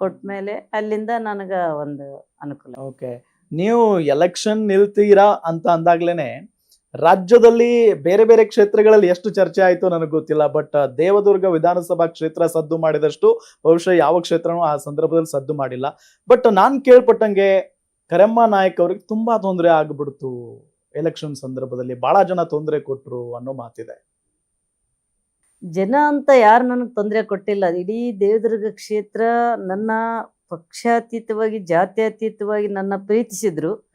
ಕೊಟ್ಮೇಲೆ ಅಲ್ಲಿಂದ ನನಗೆ ಒಂದು ಅನುಕೂಲ. ಓಕೆ ನೀವು ಎಲೆಕ್ಷನ್ ನಿಲ್ತೀರಾ ಅಂತ ಅಂದಾಗ್ಲೇನೆ ರಾಜ್ಯದಲ್ಲಿ ಬೇರೆ ಬೇರೆ ಕ್ಷೇತ್ರಗಳಲ್ಲಿ ಎಷ್ಟು ಚರ್ಚೆ ಆಯಿತು ನನಗೆ ಗೊತ್ತಿಲ್ಲ ಬಟ್ ದೇವದುರ್ಗ ವಿಧಾನಸಭಾ ಕ್ಷೇತ್ರ ಸದ್ದು ಮಾಡಿದಷ್ಟು ಬಹುಶಃ ಯಾವ ಕ್ಷೇತ್ರನೂ ಆ ಸಂದರ್ಭದಲ್ಲಿ ಸದ್ದು ಮಾಡಿಲ್ಲ. ಬಟ್ ನಾನು ಕೇಳ್ಪಟ್ಟಂಗೆ ಕರೆಮ್ಮ ನಾಯಕ್ ಅವ್ರಿಗೆ ತುಂಬಾ ತೊಂದರೆ ಆಗ್ಬಿಡ್ತು ಎಲೆಕ್ಷನ್ ಸಂದರ್ಭದಲ್ಲಿ ಬಹಳ ಜನ ತೊಂದರೆ ಕೊಟ್ರು ಅನ್ನೋ ಮಾತಿದೆ. ಜನ ಅಂತ ಯಾರು ನನಗೆ ತೊಂದರೆ ಕೊಟ್ಟಿಲ್ಲ, ಇಡೀ ದೇವದುರ್ಗ ಕ್ಷೇತ್ರ ನನ್ನ ಪಕ್ಷಾತೀತವಾಗಿ, ಜಾತ್ಯತೀತವಾಗಿ ನನ್ನ ಪ್ರೀತಿಸಿದ್ರು.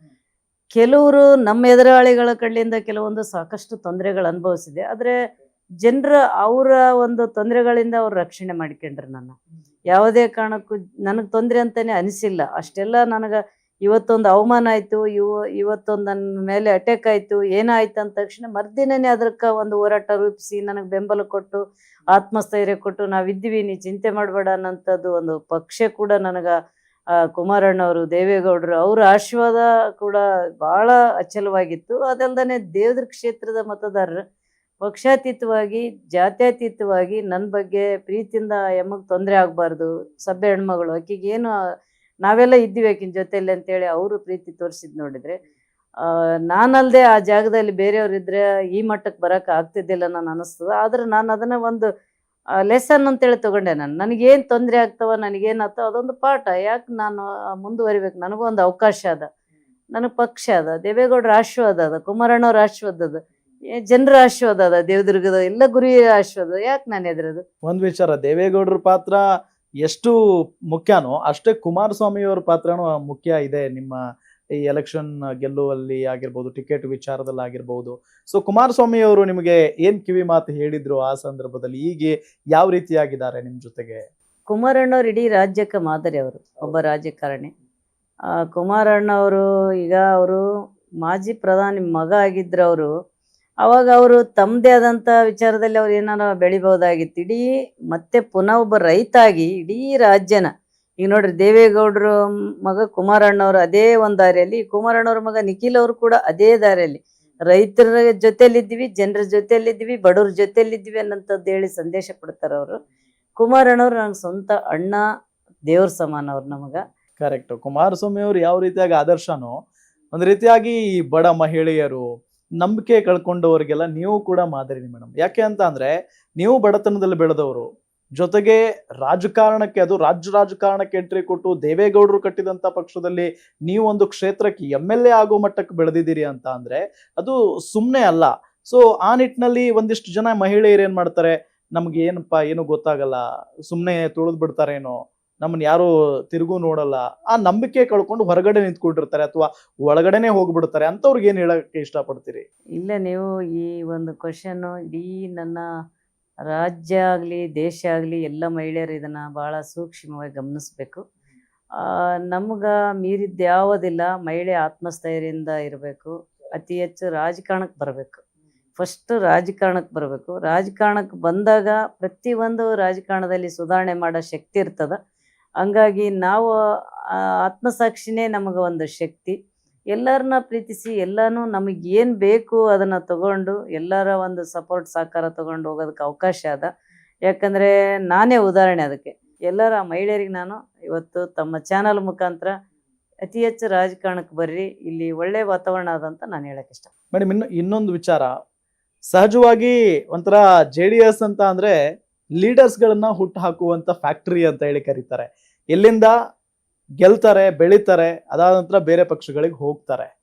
ಕೆಲವರು ನಮ್ಮ ಎದುರಾಳಿಗಳ ಕಡೆಯಿಂದ ಕೆಲವೊಂದು ಸಾಕಷ್ಟು ತೊಂದರೆಗಳು ಅನುಭವಿಸಿದೆ. ಆದರೆ ಜನರ ಅವರ ಒಂದು ತೊಂದರೆಗಳಿಂದ ಅವ್ರು ರಕ್ಷಣೆ ಮಾಡ್ಕೊಂಡ್ರು ನನ್ನ. ಯಾವುದೇ ಕಾರಣಕ್ಕೂ ನನಗೆ ತೊಂದರೆ ಅಂತಲೇ ಅನಿಸಿಲ್ಲ. ಅಷ್ಟೆಲ್ಲ ನನಗೆ ಇವತ್ತೊಂದು ಅವಮಾನ ಆಯಿತು, ಇವ, ಇವತ್ತೊಂದು ನನ್ನ ಮೇಲೆ ಅಟ್ಯಾಕ್ ಆಯಿತು, ಏನಾಯ್ತು ಅಂದ ತಕ್ಷಣ ಮರ್ದಿನನೇ ಅದಕ್ಕೆ ಒಂದು ಹೋರಾಟ ರೂಪಿಸಿ ನನಗೆ ಬೆಂಬಲ ಕೊಟ್ಟು, ಆತ್ಮಸ್ಥೈರ್ಯ ಕೊಟ್ಟು ನಾವಿದ್ದೀವಿ, ನೀ ಚಿಂತೆ ಮಾಡಬೇಡ ಅನ್ನೋಂಥದ್ದು ಒಂದು ಪಕ್ಷ ಕೂಡ ನನಗೆ ಕುಮಾರಣ್ಣವರು, ದೇವೇಗೌಡರು, ಅವರ ಆಶೀರ್ವಾದ ಕೂಡ ಭಾಳ ಅಚಲವಾಗಿತ್ತು. ಅದಲ್ಲದೆ ದೇವದ್ರ ಕ್ಷೇತ್ರದ ಮತದಾರರು ಪಕ್ಷಾತೀತವಾಗಿ, ಜಾತ್ಯತೀತವಾಗಿ ನನ್ನ ಬಗ್ಗೆ ಪ್ರೀತಿಯಿಂದ ಎಮ್ಮಗೆ ತೊಂದರೆ ಆಗಬಾರ್ದು, ಸಭೆ ಹೆಣ್ಮಗಳು, ಆಕೆಗೆ ಏನು ನಾವೆಲ್ಲ ಇದ್ದೀವಿ ಆಕಿನ ಜೊತೆಯಲ್ಲಿ ಅಂತೇಳಿ ಅವರು ಪ್ರೀತಿ ತೋರಿಸಿದ್ ನೋಡಿದ್ರೆ ನಾನಲ್ಲದೆ ಆ ಜಾಗದಲ್ಲಿ ಬೇರೆಯವ್ರಿದ್ರೆ ಈ ಮಟ್ಟಕ್ಕೆ ಬರೋಕೆ ಆಗ್ತಿದ್ದಿಲ್ಲ ನಾನು ಅನ್ನಿಸ್ತದೆ ಆದ್ರೆ ನಾನು ಅದನ್ನ ಒಂದು ಲೆಸನ್ ಅಂತೇಳಿ ತಗೊಂಡೆ ನಾನು. ನನಗೇನು ತೊಂದರೆ ಆಗ್ತವ, ನನಗೇನು ಆಗ್ತವ, ಅದೊಂದು ಪಾಠ. ಯಾಕೆ ನಾನು ಮುಂದುವರಿಬೇಕು? ನನಗೂ ಒಂದು ಅವಕಾಶ ಅದ. ನನಗೆ ಪಕ್ಷ ಅದ. ದೇವೇಗೌಡರ ಆಶೀರ್ವಾದ ಅದ. ಕುಮಾರಣ್ಣವ್ರ ಆಶೀರ್ವಾದ ಅದ. ಜನರ ಆಶೀರ್ವಾದ ಅದ. ದೇವದುರ್ಗದ ಎಲ್ಲ ಗುರಿ ಆಶೀರ್ವಾದ. ಯಾಕೆ ನಾನು ಎದುರದು ಒಂದು ವಿಚಾರ. ದೇವೇಗೌಡರ ಪಾತ್ರ ಎಷ್ಟು ಮುಖ್ಯನೋ, ಅಷ್ಟೇ ಕುಮಾರಸ್ವಾಮಿ ಅವರ ಪಾತ್ರನೂ ಮುಖ್ಯ ಇದೆ ನಿಮ್ಮ ಈ ಎಲೆಕ್ಷನ್ ಗೆಲ್ಲುವಲ್ಲಿ ಆಗಿರ್ಬೋದು ಟಿಕೆಟ್ ವಿಚಾರದಲ್ಲಿ ಆಗಿರ್ಬೋದು ಸೊ ಕುಮಾರಸ್ವಾಮಿ ಅವರು ನಿಮಗೆ ಏನ್ ಕಿವಿ ಮಾತು ಹೇಳಿದ್ರು ಆ ಸಂದರ್ಭದಲ್ಲಿ? ಈಗ ಯಾವ ರೀತಿಯಾಗಿದ್ದಾರೆ ನಿಮ್ ಜೊತೆಗೆ? ಕುಮಾರಣ್ಣವ್ರು ಇಡೀ ರಾಜ್ಯಕ್ಕೆ ಮಾದರಿ ಅವರು, ಒಬ್ಬ ರಾಜಕಾರಣಿ. ಕುಮಾರಣ್ಣವರು ಈಗ ಅವರು ಮಾಜಿ ಪ್ರಧಾನಿ ಮಗ ಆಗಿದ್ರು ಅವರು ಅವಾಗ ಅವರು ತಮ್ಮದೇ ಆದಂಥ ವಿಚಾರದಲ್ಲಿ ಅವ್ರು ಏನಾರ ಬೆಳಿಬೋದಾಗಿತ್ತು ಇಡೀ ಮತ್ತೆ ಪುನಃ ಒಬ್ಬ ರೈತಾಗಿ ಇಡೀ ರಾಜ್ಯನ ಈಗ ನೋಡ್ರಿ ದೇವೇಗೌಡರು ಮಗ ಕುಮಾರಣ್ಣವರು ಅದೇ ಒಂದು ದಾರಿಯಲ್ಲಿ ಕುಮಾರಣ್ಣವ್ರ ಮಗ ನಿಖಿಲ್ ಅವರು ಕೂಡ ಅದೇ ದಾರಿಯಲ್ಲಿ. ರೈತರ ಜೊತೆಲಿದ್ವಿ ಜನರ ಜೊತೆಯಲ್ಲಿದ್ದೀವಿ, ಬಡವ್ರ ಜೊತೆಯಲ್ಲಿದ್ದೀವಿ ಅನ್ನೋಂಥದ್ದು ಹೇಳಿ ಸಂದೇಶ ಕೊಡ್ತಾರೆ ಅವರು. ಕುಮಾರಣ್ಣವ್ರು ನಂಗೆ ಸ್ವಂತ ಅಣ್ಣ, ದೇವ್ರ ಸಮಾನ ಅವ್ರು ನಮಗ. ಕರೆಕ್ಟ್ ಕುಮಾರಸ್ವಾಮಿ ಅವರು ಯಾವ ರೀತಿಯಾಗಿ ಆದರ್ಶನೋ, ಒಂದು ರೀತಿಯಾಗಿ ಈ ಬಡ ಮಹಿಳೆಯರು ನಂಬಿಕೆ ಕಳ್ಕೊಂಡವರಿಗೆಲ್ಲ ನೀವು ಕೂಡ ಮಾದರಿ ಮೇಡಮ್ ಯಾಕೆ ಅಂತ ಅಂದ್ರೆ, ನೀವು ಬಡತನದಲ್ಲಿ ಬೆಳೆದವರು ಜೊತೆಗೆ ರಾಜಕಾರಣಕ್ಕೆ, ಅದು ರಾಜ್ಯ ರಾಜಕಾರಣಕ್ಕೆ ಎಂಟ್ರಿ ಕೊಟ್ಟು ದೇವೇಗೌಡರು ಕಟ್ಟಿದಂಥ ಪಕ್ಷದಲ್ಲಿ ನೀವು ಒಂದು ಕ್ಷೇತ್ರಕ್ಕೆ ಎಂ ಎಲ್ ಎ ಆಗೋ ಮಟ್ಟಕ್ಕೆ ಬೆಳೆದಿದ್ದೀರಿ ಅಂತ ಅಂದರೆ ಅದು ಸುಮ್ಮನೆ ಅಲ್ಲ. ಸೊ ಆ ನಿಟ್ಟಿನಲ್ಲಿ ಒಂದಿಷ್ಟು ಜನ ಮಹಿಳೆಯರು ಏನು ಮಾಡ್ತಾರೆ? ನಮ್ಗೆ ಏನಪ್ಪ, ಏನು ಗೊತ್ತಾಗಲ್ಲ. ಸುಮ್ಮನೆ ತುಳಿದು ಬಿಡ್ತಾರೇನೋ? ನಮ್ಮನ್ನ ಯಾರು ತಿರುಗು ನೋಡಲ್ಲ. ಆ ನಂಬಿಕೆ ಕಳ್ಕೊಂಡು ಹೊರಗಡೆ ನಿಂತ್ಕೊಂಡಿರ್ತಾರೆ ಅಥವಾ ಒಳಗಡೆನೆ ಹೋಗ್ಬಿಡ್ತಾರೆ. ಅಂತವ್ರಿಗೆ ಏನು ಹೇಳಕ್ಕೆ ಇಷ್ಟಪಡ್ತೀರಿ? ಇಲ್ಲ, ನೀವು ಈ ಒಂದು ಕ್ವಶನ್ ಇಡೀ ನನ್ನ ರಾಜ್ಯ ಆಗಲಿ, ದೇಶ ಆಗಲಿ ಎಲ್ಲ ಮಹಿಳೆಯರು ಇದನ್ನು ಭಾಳ ಸೂಕ್ಷ್ಮವಾಗಿ ಗಮನಿಸ್ಬೇಕು. ನಮ್ಗೆ ಮೀರಿದ್ದು ಯಾವುದಿಲ್ಲ ಮಹಿಳೆ ಆತ್ಮಸ್ಥೈರ್ಯದಿಂದ ಇರಬೇಕು, ಅತಿ ಹೆಚ್ಚು ರಾಜಕಾರಣಕ್ಕೆ ಬರಬೇಕು. ಫಸ್ಟ್ ರಾಜಕಾರಣಕ್ಕೆ ಬರಬೇಕು. ರಾಜಕಾರಣಕ್ಕೆ ಬಂದಾಗ ಪ್ರತಿಯೊಂದು ರಾಜಕಾರಣದಲ್ಲಿ ಸುಧಾರಣೆ ಮಾಡೋ ಶಕ್ತಿ ಇರ್ತದೆ. ಹಂಗಾಗಿ ನಾವು ಆತ್ಮಸಾಕ್ಷಿನೇ ನಮಗೆ ಒಂದು ಶಕ್ತಿ. ಎಲ್ಲರನ್ನ ಪ್ರೀತಿಸಿ, ಎಲ್ಲನೂ ನಮಗೆ ಏನು ಬೇಕು ಅದನ್ನು ತಗೊಂಡು, ಎಲ್ಲರ ಒಂದು ಸಪೋರ್ಟ್ ಸಹಕಾರ ತಗೊಂಡು ಹೋಗೋದಕ್ಕೆ ಅವಕಾಶ ಅದ. ಯಾಕಂದರೆ ನಾನೇ ಉದಾಹರಣೆ ಅದಕ್ಕೆ. ಎಲ್ಲರ ಮಹಿಳೆಯರಿಗೆ ನಾನು ಇವತ್ತು ತಮ್ಮ ಚಾನಲ್ ಮುಖಾಂತರ ಅತಿ ಹೆಚ್ಚು ರಾಜಕಾರಣಕ್ಕೆ ಬರ್ರಿ, ಇಲ್ಲಿ ಒಳ್ಳೆ ವಾತಾವರಣ ಅದ ಅಂತ ನಾನು ಹೇಳಕ್ಕೆ ಇಷ್ಟ. ಮೇಡಮ್ ಇನ್ನು, ಇನ್ನೊಂದು ವಿಚಾರ. ಸಹಜವಾಗಿ ಒಂಥರ ಜೆ ಡಿ ಎಸ್ ಅಂತ ಅಂದರೆ ಲೀಡರ್ಸ್ಗಳನ್ನ ಹುಟ್ಟು ಹಾಕುವಂತ ಫ್ಯಾಕ್ಟ್ರಿ ಅಂತ ಹೇಳಿ ಕರೀತಾರೆ. ಎಲ್ಲಿಂದ? ಗೆಲ್ತಾರೆ, ಬೆಳೀತಾರೆ, ಅದಾದ ನಂತರ ಬೇರೆ ಪಕ್ಷಗಳಿಗೆ ಹೋಗ್ತಾರೆ.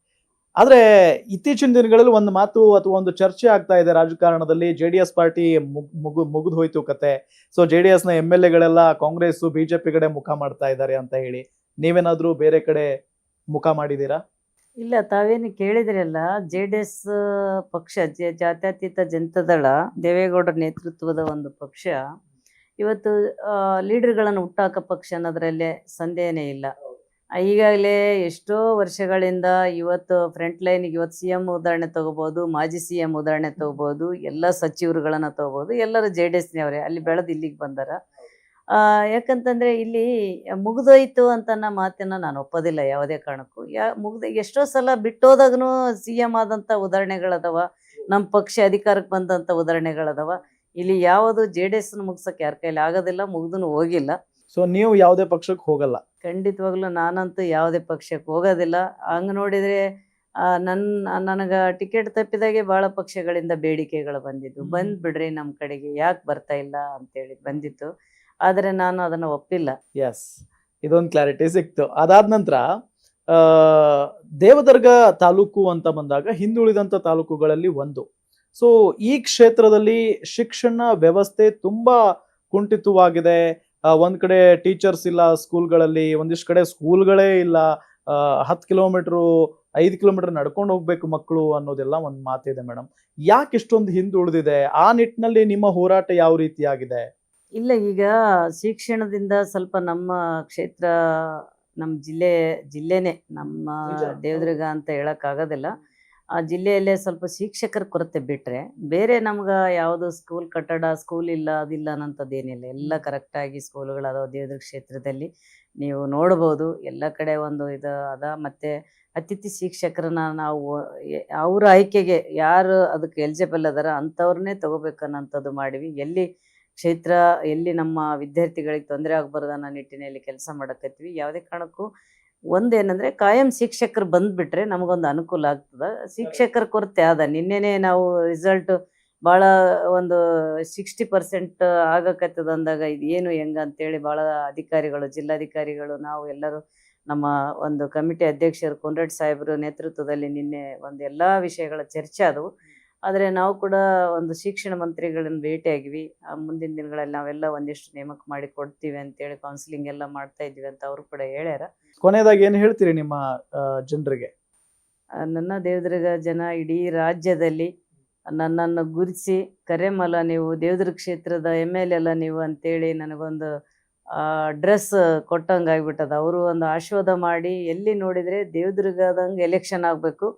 ಆದರೆ ಇತ್ತೀಚಿನ ದಿನಗಳಲ್ಲಿ ಒಂದು ಮಾತು ಅಥವಾ ಒಂದು ಚರ್ಚೆ ಆಗ್ತಾ ಇದೆ ರಾಜಕಾರಣದಲ್ಲಿ. ಜೆ ಡಿ ಎಸ್ ಪಾರ್ಟಿ ಮುಗು, ಮುಗಿದು ಹೋಯ್ತು ಕತೆ. ಸೊ ಜೆ ಡಿ ಎಸ್ನ ಎಂ ಎಲ್ ಎಗಳೆಲ್ಲ ಕಾಂಗ್ರೆಸ್ ಬಿಜೆಪಿ ಕಡೆ ಮುಖ ಮಾಡ್ತಾ ಇದ್ದಾರೆ ಅಂತ ಹೇಳಿ. ನೀವೇನಾದರೂ ಬೇರೆ ಕಡೆ ಮುಖ ಮಾಡಿದ್ದೀರಾ? ಇಲ್ಲ, ತಾವೇನು ಕೇಳಿದ್ರಲ್ಲ, ಜೆ ಡಿ ಎಸ್ ಪಕ್ಷ, ಜ- ಜಾತ್ಯತೀತ ಜನತಾದಳ, ದೇವೇಗೌಡರ ನೇತೃತ್ವದ ಒಂದು ಪಕ್ಷ ಇವತ್ತು ಲೀಡರ್ಗಳನ್ನು ಹುಟ್ಟಾಕ ಪಕ್ಷ ಅನ್ನೋದ್ರಲ್ಲೇ ಸಂದೇಹನೇ ಇಲ್ಲ. ಈಗಾಗಲೇ ಎಷ್ಟೋ ವರ್ಷಗಳಿಂದ ಇವತ್ತು ಫ್ರಂಟ್ ಲೈನ್ಗೆ ಇವತ್ತು ಸಿ ಎಂ ಉದಾಹರಣೆ ತಗೋಬೋದು, ಮಾಜಿ ಸಿ ಎಂ ಉದಾಹರಣೆ ತಗೋಬೋದು, ಎಲ್ಲ ಸಚಿವರುಗಳನ್ನು ತಗೋಬೋದು, ಎಲ್ಲರೂ ಜೆ ಡಿ ಎಸ್ನವರೇ, ಅಲ್ಲಿ ಬೆಳೆದು ಇಲ್ಲಿಗೆ ಬಂದಾರ. ಯಾಕಂತಂದರೆ ಇಲ್ಲಿ ಮುಗ್ದೋಯ್ತು ಅಂತ ಮಾತನ್ನ ನಾನು ಒಪ್ಪೋದಿಲ್ಲ ಯಾವುದೇ ಕಾರಣಕ್ಕೂ. ಯಾ, ಮುಗ್ದ, ಎಷ್ಟೋ ಸಲ ಬಿಟ್ಟೋದಾಗೂ ಸಿ ಎಂ ಆದಂಥ ಉದಾಹರಣೆಗಳದಾವ ನಮ್ಮ ಪಕ್ಷ ಅಧಿಕಾರಕ್ಕೆ ಬಂದಂಥ ಉದಾಹರಣೆಗಳದಾವ. ಇಲ್ಲಿ ಯಾವುದು ಜೆ ಡಿ ಎಸ್ ಮುಗ್ಸಕ್ಕೆ ಯಾರ ಕೈಲಿ ಆಗೋದಿಲ್ಲ ಮುಗ್ದು ಹೋಗಿಲ್ಲ. ಸೊ ನೀವು ಯಾವುದೇ ಪಕ್ಷಕ್ಕೆ ಹೋಗಲ್ಲ. ಖಂಡಿತವಾಗ್ಲೂ ನಾನಂತೂ ಯಾವುದೇ ಪಕ್ಷಕ್ಕೆ ಹೋಗೋದಿಲ್ಲ. ಹಂಗೆ ನೋಡಿದರೆ ನನ್ನ ನನಗೆ ಟಿಕೆಟ್ ತಪ್ಪಿದಾಗೆ ಭಾಳ ಪಕ್ಷಗಳಿಂದ ಬೇಡಿಕೆಗಳು ಬಂದಿದ್ದು. ಬಂದ್ಬಿಡ್ರಿ ನಮ್ಮ ಕಡೆಗೆ ಯಾಕೆ ಬರ್ತಾ ಇಲ್ಲ ಅಂತೇಳಿ ಬಂದಿತ್ತು. ಆದರೆ ನಾನು ಅದನ್ನು ಒಪ್ಪಿಲ್ಲ. ಎಸ್ ಇದೊಂದು ಕ್ಲಾರಿಟಿ ಸಿಕ್ತು. ಅದಾದ ನಂತರ ದೇವದರ್ಗ ದೇವದುರ್ಗ ತಾಲೂಕು ಅಂತ ಬಂದಾಗ ಹಿಂದುಳಿದಂಥ ತಾಲೂಕುಗಳಲ್ಲಿ ಒಂದು. ಸೊ ಈ ಕ್ಷೇತ್ರದಲ್ಲಿ ಶಿಕ್ಷಣ ವ್ಯವಸ್ಥೆ ತುಂಬಾ ಕುಂಠಿತವಾಗಿದೆ. ಒಂದ್ ಕಡೆ ಟೀಚರ್ಸ್ ಇಲ್ಲ ಸ್ಕೂಲ್ಗಳಲ್ಲಿ ಒಂದಿಷ್ಟು ಕಡೆ ಸ್ಕೂಲ್ಗಳೇ ಇಲ್ಲ. ಹತ್ತು ಕಿಲೋಮೀಟ್ರು ಐದು ಕಿಲೋಮೀಟರ್ ನಡ್ಕೊಂಡು ಹೋಗ್ಬೇಕು ಮಕ್ಕಳು ಅನ್ನೋದೆಲ್ಲ ಒಂದು ಮಾತಿದೆ ಮೇಡಮ್ ಯಾಕೆ ಇಷ್ಟೊಂದು ಹಿಂದುಳಿದಿದೆ ಆ ನಿಟ್ಟಿನಲ್ಲಿ ನಿಮ್ಮ ಹೋರಾಟ ಯಾವ ರೀತಿಯಾಗಿದೆ? ಇಲ್ಲ ಈಗ ಶಿಕ್ಷಣದಿಂದ ಸ್ವಲ್ಪ ನಮ್ಮ ಕ್ಷೇತ್ರ ನಮ್ಮ ಜಿಲ್ಲೆ ಜಿಲ್ಲೆನೇ ನಮ್ಮ. ದೇವದುರ್ಗ ಅಂತ ಹೇಳೋಕ್ಕಾಗೋದಿಲ್ಲ ಆ ಜಿಲ್ಲೆಯಲ್ಲೇ ಸ್ವಲ್ಪ ಶಿಕ್ಷಕರ ಕೊರತೆ ಬಿಟ್ಟರೆ ಬೇರೆ ನಮ್ಗೆ ಯಾವುದು ಸ್ಕೂಲ್ ಕಟ್ಟಡ ಸ್ಕೂಲ್ ಇಲ್ಲ ಅದಿಲ್ಲ ಅನ್ನೋಂಥದ್ದೇನಿಲ್ಲ ಎಲ್ಲ ಕರೆಕ್ಟಾಗಿ ಸ್ಕೂಲ್ಗಳದಾವ ದೇವ್ರ ಕ್ಷೇತ್ರದಲ್ಲಿ ನೀವು ನೋಡ್ಬೋದು. ಎಲ್ಲ ಕಡೆ ಒಂದು ಇದು ಅದ. ಮತ್ತು ಅತಿಥಿ ಶಿಕ್ಷಕರನ್ನ ನಾವು ಅವ್ರ ಆಯ್ಕೆಗೆ ಯಾರು ಅದಕ್ಕೆ ಎಲಿಜಿಬಲ್ ಅದಾರ ಅಂಥವ್ರನ್ನೇ ತೊಗೋಬೇಕನ್ನೋಂಥದ್ದು ಮಾಡಿವಿ. ಎಲ್ಲಿ ಕ್ಷೇತ್ರ ಎಲ್ಲಿ ನಮ್ಮ ವಿದ್ಯಾರ್ಥಿಗಳಿಗೆ ತೊಂದರೆ ಆಗಬಾರ್ದು ಅನ್ನೋ ನಿಟ್ಟಿನಲ್ಲಿ ಕೆಲಸ ಮಾಡಕತ್ತೀವಿ. ಯಾವುದೇ ಕಾರಣಕ್ಕೂ ಒಂದೇನಂದ್ರೆ ಕಾಯಂ ಶಿಕ್ಷಕರು ಬಂದ್ಬಿಟ್ರೆ ನಮಗೊಂದು ಅನುಕೂಲ ಆಗ್ತದ. ಶಿಕ್ಷಕರ ಕೊರತೆ ಆದ. ನಿನ್ನೆನೆ ನಾವು ರಿಸಲ್ಟ್ ಬಹಳ ಒಂದು ಸಿಕ್ಸ್ಟಿ ಪರ್ಸೆಂಟ್ ಆಗಕತ್ತದ ಅಂದಾಗ ಇದು ಏನು ಹೆಂಗ ಅಂತೇಳಿ ಬಹಳ ಅಧಿಕಾರಿಗಳು, ಜಿಲ್ಲಾಧಿಕಾರಿಗಳು, ನಾವು ಎಲ್ಲರೂ ನಮ್ಮ ಒಂದು ಕಮಿಟಿ ಅಧ್ಯಕ್ಷರು ಕುನ್ರಡ್ ಸಾಹೇಬರು ನೇತೃತ್ವದಲ್ಲಿ ನಿನ್ನೆ ಒಂದು ಎಲ್ಲಾ ವಿಷಯಗಳ ಚರ್ಚೆ ಆದವು. ಆದರೆ ನಾವು ಕೂಡ ಒಂದು ಶಿಕ್ಷಣ ಮಂತ್ರಿಗಳನ್ನ ಭೇಟಿಯಾಗಿವಿ. ಆ ಮುಂದಿನ ದಿನಗಳಲ್ಲಿ ನಾವೆಲ್ಲ ಒಂದಿಷ್ಟು ನೇಮಕ ಮಾಡಿ ಕೊಡ್ತೀವಿ ಅಂತೇಳಿ ಕೌನ್ಸಿಲಿಂಗ್ ಎಲ್ಲ ಮಾಡ್ತಾ ಇದ್ದೀವಿ ಅಂತ ಅವರು ಕೂಡ ಹೇಳ್ಯಾರ. ಕೊನೆಯದಾಗಿ ಏನು ಹೇಳ್ತೀರಿ ನಿಮ್ಮ ಜನರಿಗೆ? ನನ್ನ ದೇವದುರ್ಗ ಜನ ಇಡೀ ರಾಜ್ಯದಲ್ಲಿ ನನ್ನನ್ನು ಗುರುತಿಸಿ ಕರೆಮಲ ನೀವು ದೇವದುರ್ಗ ಕ್ಷೇತ್ರದ ಎಂ ಎಲ್ ಎಲ್ಲ ನೀವು ಅಂತೇಳಿ ನನಗೊಂದು ಡ್ರೆಸ್ ಕೊಟ್ಟಂಗೆ ಆಗ್ಬಿಟ್ಟದ ಅವರು ಒಂದು ಆಶೀರ್ವಾದ ಮಾಡಿ ಎಲ್ಲಿ ನೋಡಿದರೆ ದೇವದುರ್ಗದಂಗೆ ಎಲೆಕ್ಷನ್ ಆಗಬೇಕು.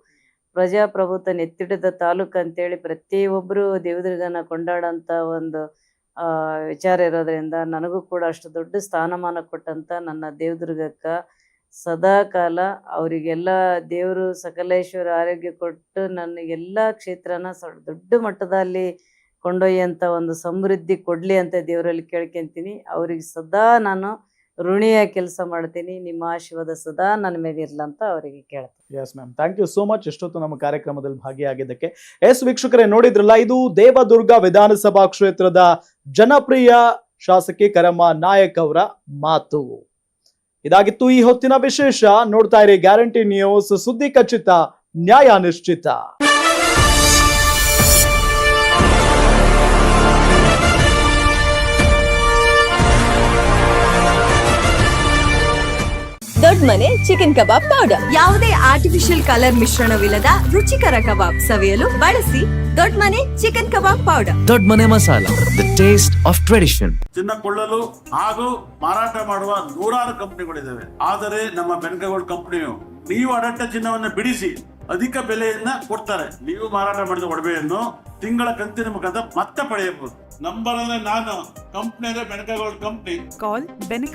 ಪ್ರಜಾಪ್ರಭುತ್ವ ನೆತ್ತಿಡಿದ ತಾಲೂಕು ಅಂತೇಳಿ ಪ್ರತಿಯೊಬ್ಬರು ದೇವದುರ್ಗನ ಕೊಂಡಾಡೋಂಥ ಒಂದು ವಿಚಾರ ಇರೋದ್ರಿಂದ ನನಗೂ ಕೂಡ ಅಷ್ಟು ದೊಡ್ಡ ಸ್ಥಾನಮಾನ ಕೊಟ್ಟಂತ ನನ್ನ ದೇವದುರ್ಗಕ್ಕೆ ಸದಾ ಕಾಲ ಅವರಿಗೆಲ್ಲ ದೇವರು ಸಕಲೇಶ್ವರ ಆರೋಗ್ಯ ಕೊಟ್ಟು ನನಗೆಲ್ಲ ಕ್ಷೇತ್ರನ ಸ ದೊಡ್ಡ ಮಟ್ಟದಲ್ಲಿ ಕೊಂಡೊಯ್ಯಂಥ ಒಂದು ಸಮೃದ್ಧಿ ಕೊಡಲಿ ಅಂತ ದೇವರಲ್ಲಿ ಕೇಳ್ಕೊಂತೀನಿ. ಅವ್ರಿಗೆ ಸದಾ ನಾನು ಋಣಿಯಾಗಿ ಕೆಲಸ ಮಾಡ್ತೀನಿ, ನಿಮ್ಮ ಆಶೀರ್ವಾದ ಸದಾ ನನ್ನ ಮೇಲೆ ಇರ್ಲಿ ಅಂತ ಅವರಿಗೆ ಕೇಳ್ತೀನಿ. Yes ma'am thank you so much ಇಷ್ಟೊತ್ತು ನಮ್ಮ ಕಾರ್ಯಕ್ರಮದಲ್ಲಿ ಭಾಗಿಯಾಗಿದ್ದಕ್ಕೆ ಎಸ್ ವೀಕ್ಷಕರೇ ನೋಡಿದ್ರಲ್ಲ, ಇದು ದೇವದುರ್ಗ ವಿಧಾನಸಭಾ ಕ್ಷೇತ್ರದ ಜನಪ್ರಿಯ ಶಾಸಕಿ ಕರಮ್ಮ ನಾಯಕ್ ಅವರ ಮಾತು. ಇದಾಗಿತ್ತು ಈ ಹೊತ್ತಿನ ವಿಶೇಷ. ನೋಡ್ತಾ ಇರಿ, ಗ್ಯಾರಂಟಿ ನ್ಯೂಸ್, ಸುದ್ದಿ ಖಚಿತ, ನ್ಯಾಯ ನಿಶ್ಚಿತ. ಮನೆ ಚಿಕನ್ ಕಬಾಬ್ ಪೌಡರ್ ಯಾವುದೇ ಆರ್ಟಿಫಿಷಿಯಲ್ ಕಲರ್ ಮಿಶ್ರಣವಿಲ್ಲದ ರುಚಿಕರ ಕಬಾಬ್ ಸವಿಯಲು ಬಳಸಿ ದೊಡ್ಡ ಮನೆ ಚಿಕನ್ ಕಬಾಬ್ ಪೌಡರ್ ದೊಡ್ಡ ಮನೆ masala the taste of tradition ಚಿನ್ನ ಕೊಳ್ಳಲು ಹಾಗೂ ಮಾರಾಟ ಮಾಡುವ ನೂರಾರು ಕಂಪನಿಗಳಿದ್ದಾವೆ. ಆದರೆ ನಮ್ಮ ಬೆನ್ಕಗೋಲ್ಡ್ ಕಂಪನಿಯು ನೀವು ಅಡಟ್ಟ ಚಿನ್ನವನ್ನು ಬಿಡಿಸಿ ಅಧಿಕ ಬೆಲೆಯನ್ನ ಕೊಡ್ತಾರೆ. ನೀವು ಮಾರಾಟ ಮಾಡಿದ ಒಡವೆಯನ್ನು ತಿಂಗಳ ಕಂತಿನ ಮುಖಾಂತರ ಮತ್ತೆ ಪಡೆಯಬಹುದು. ನಂಬರ್ ಅಂದ್ರೆ ನಾನು ಕಂಪ್ನಿ ಅಂದ್ರೆ ಬೆನ್ಕಗೋಲ್ಡ್ ಕಂಪ್ನಿ. ಕಾಲ್ Benica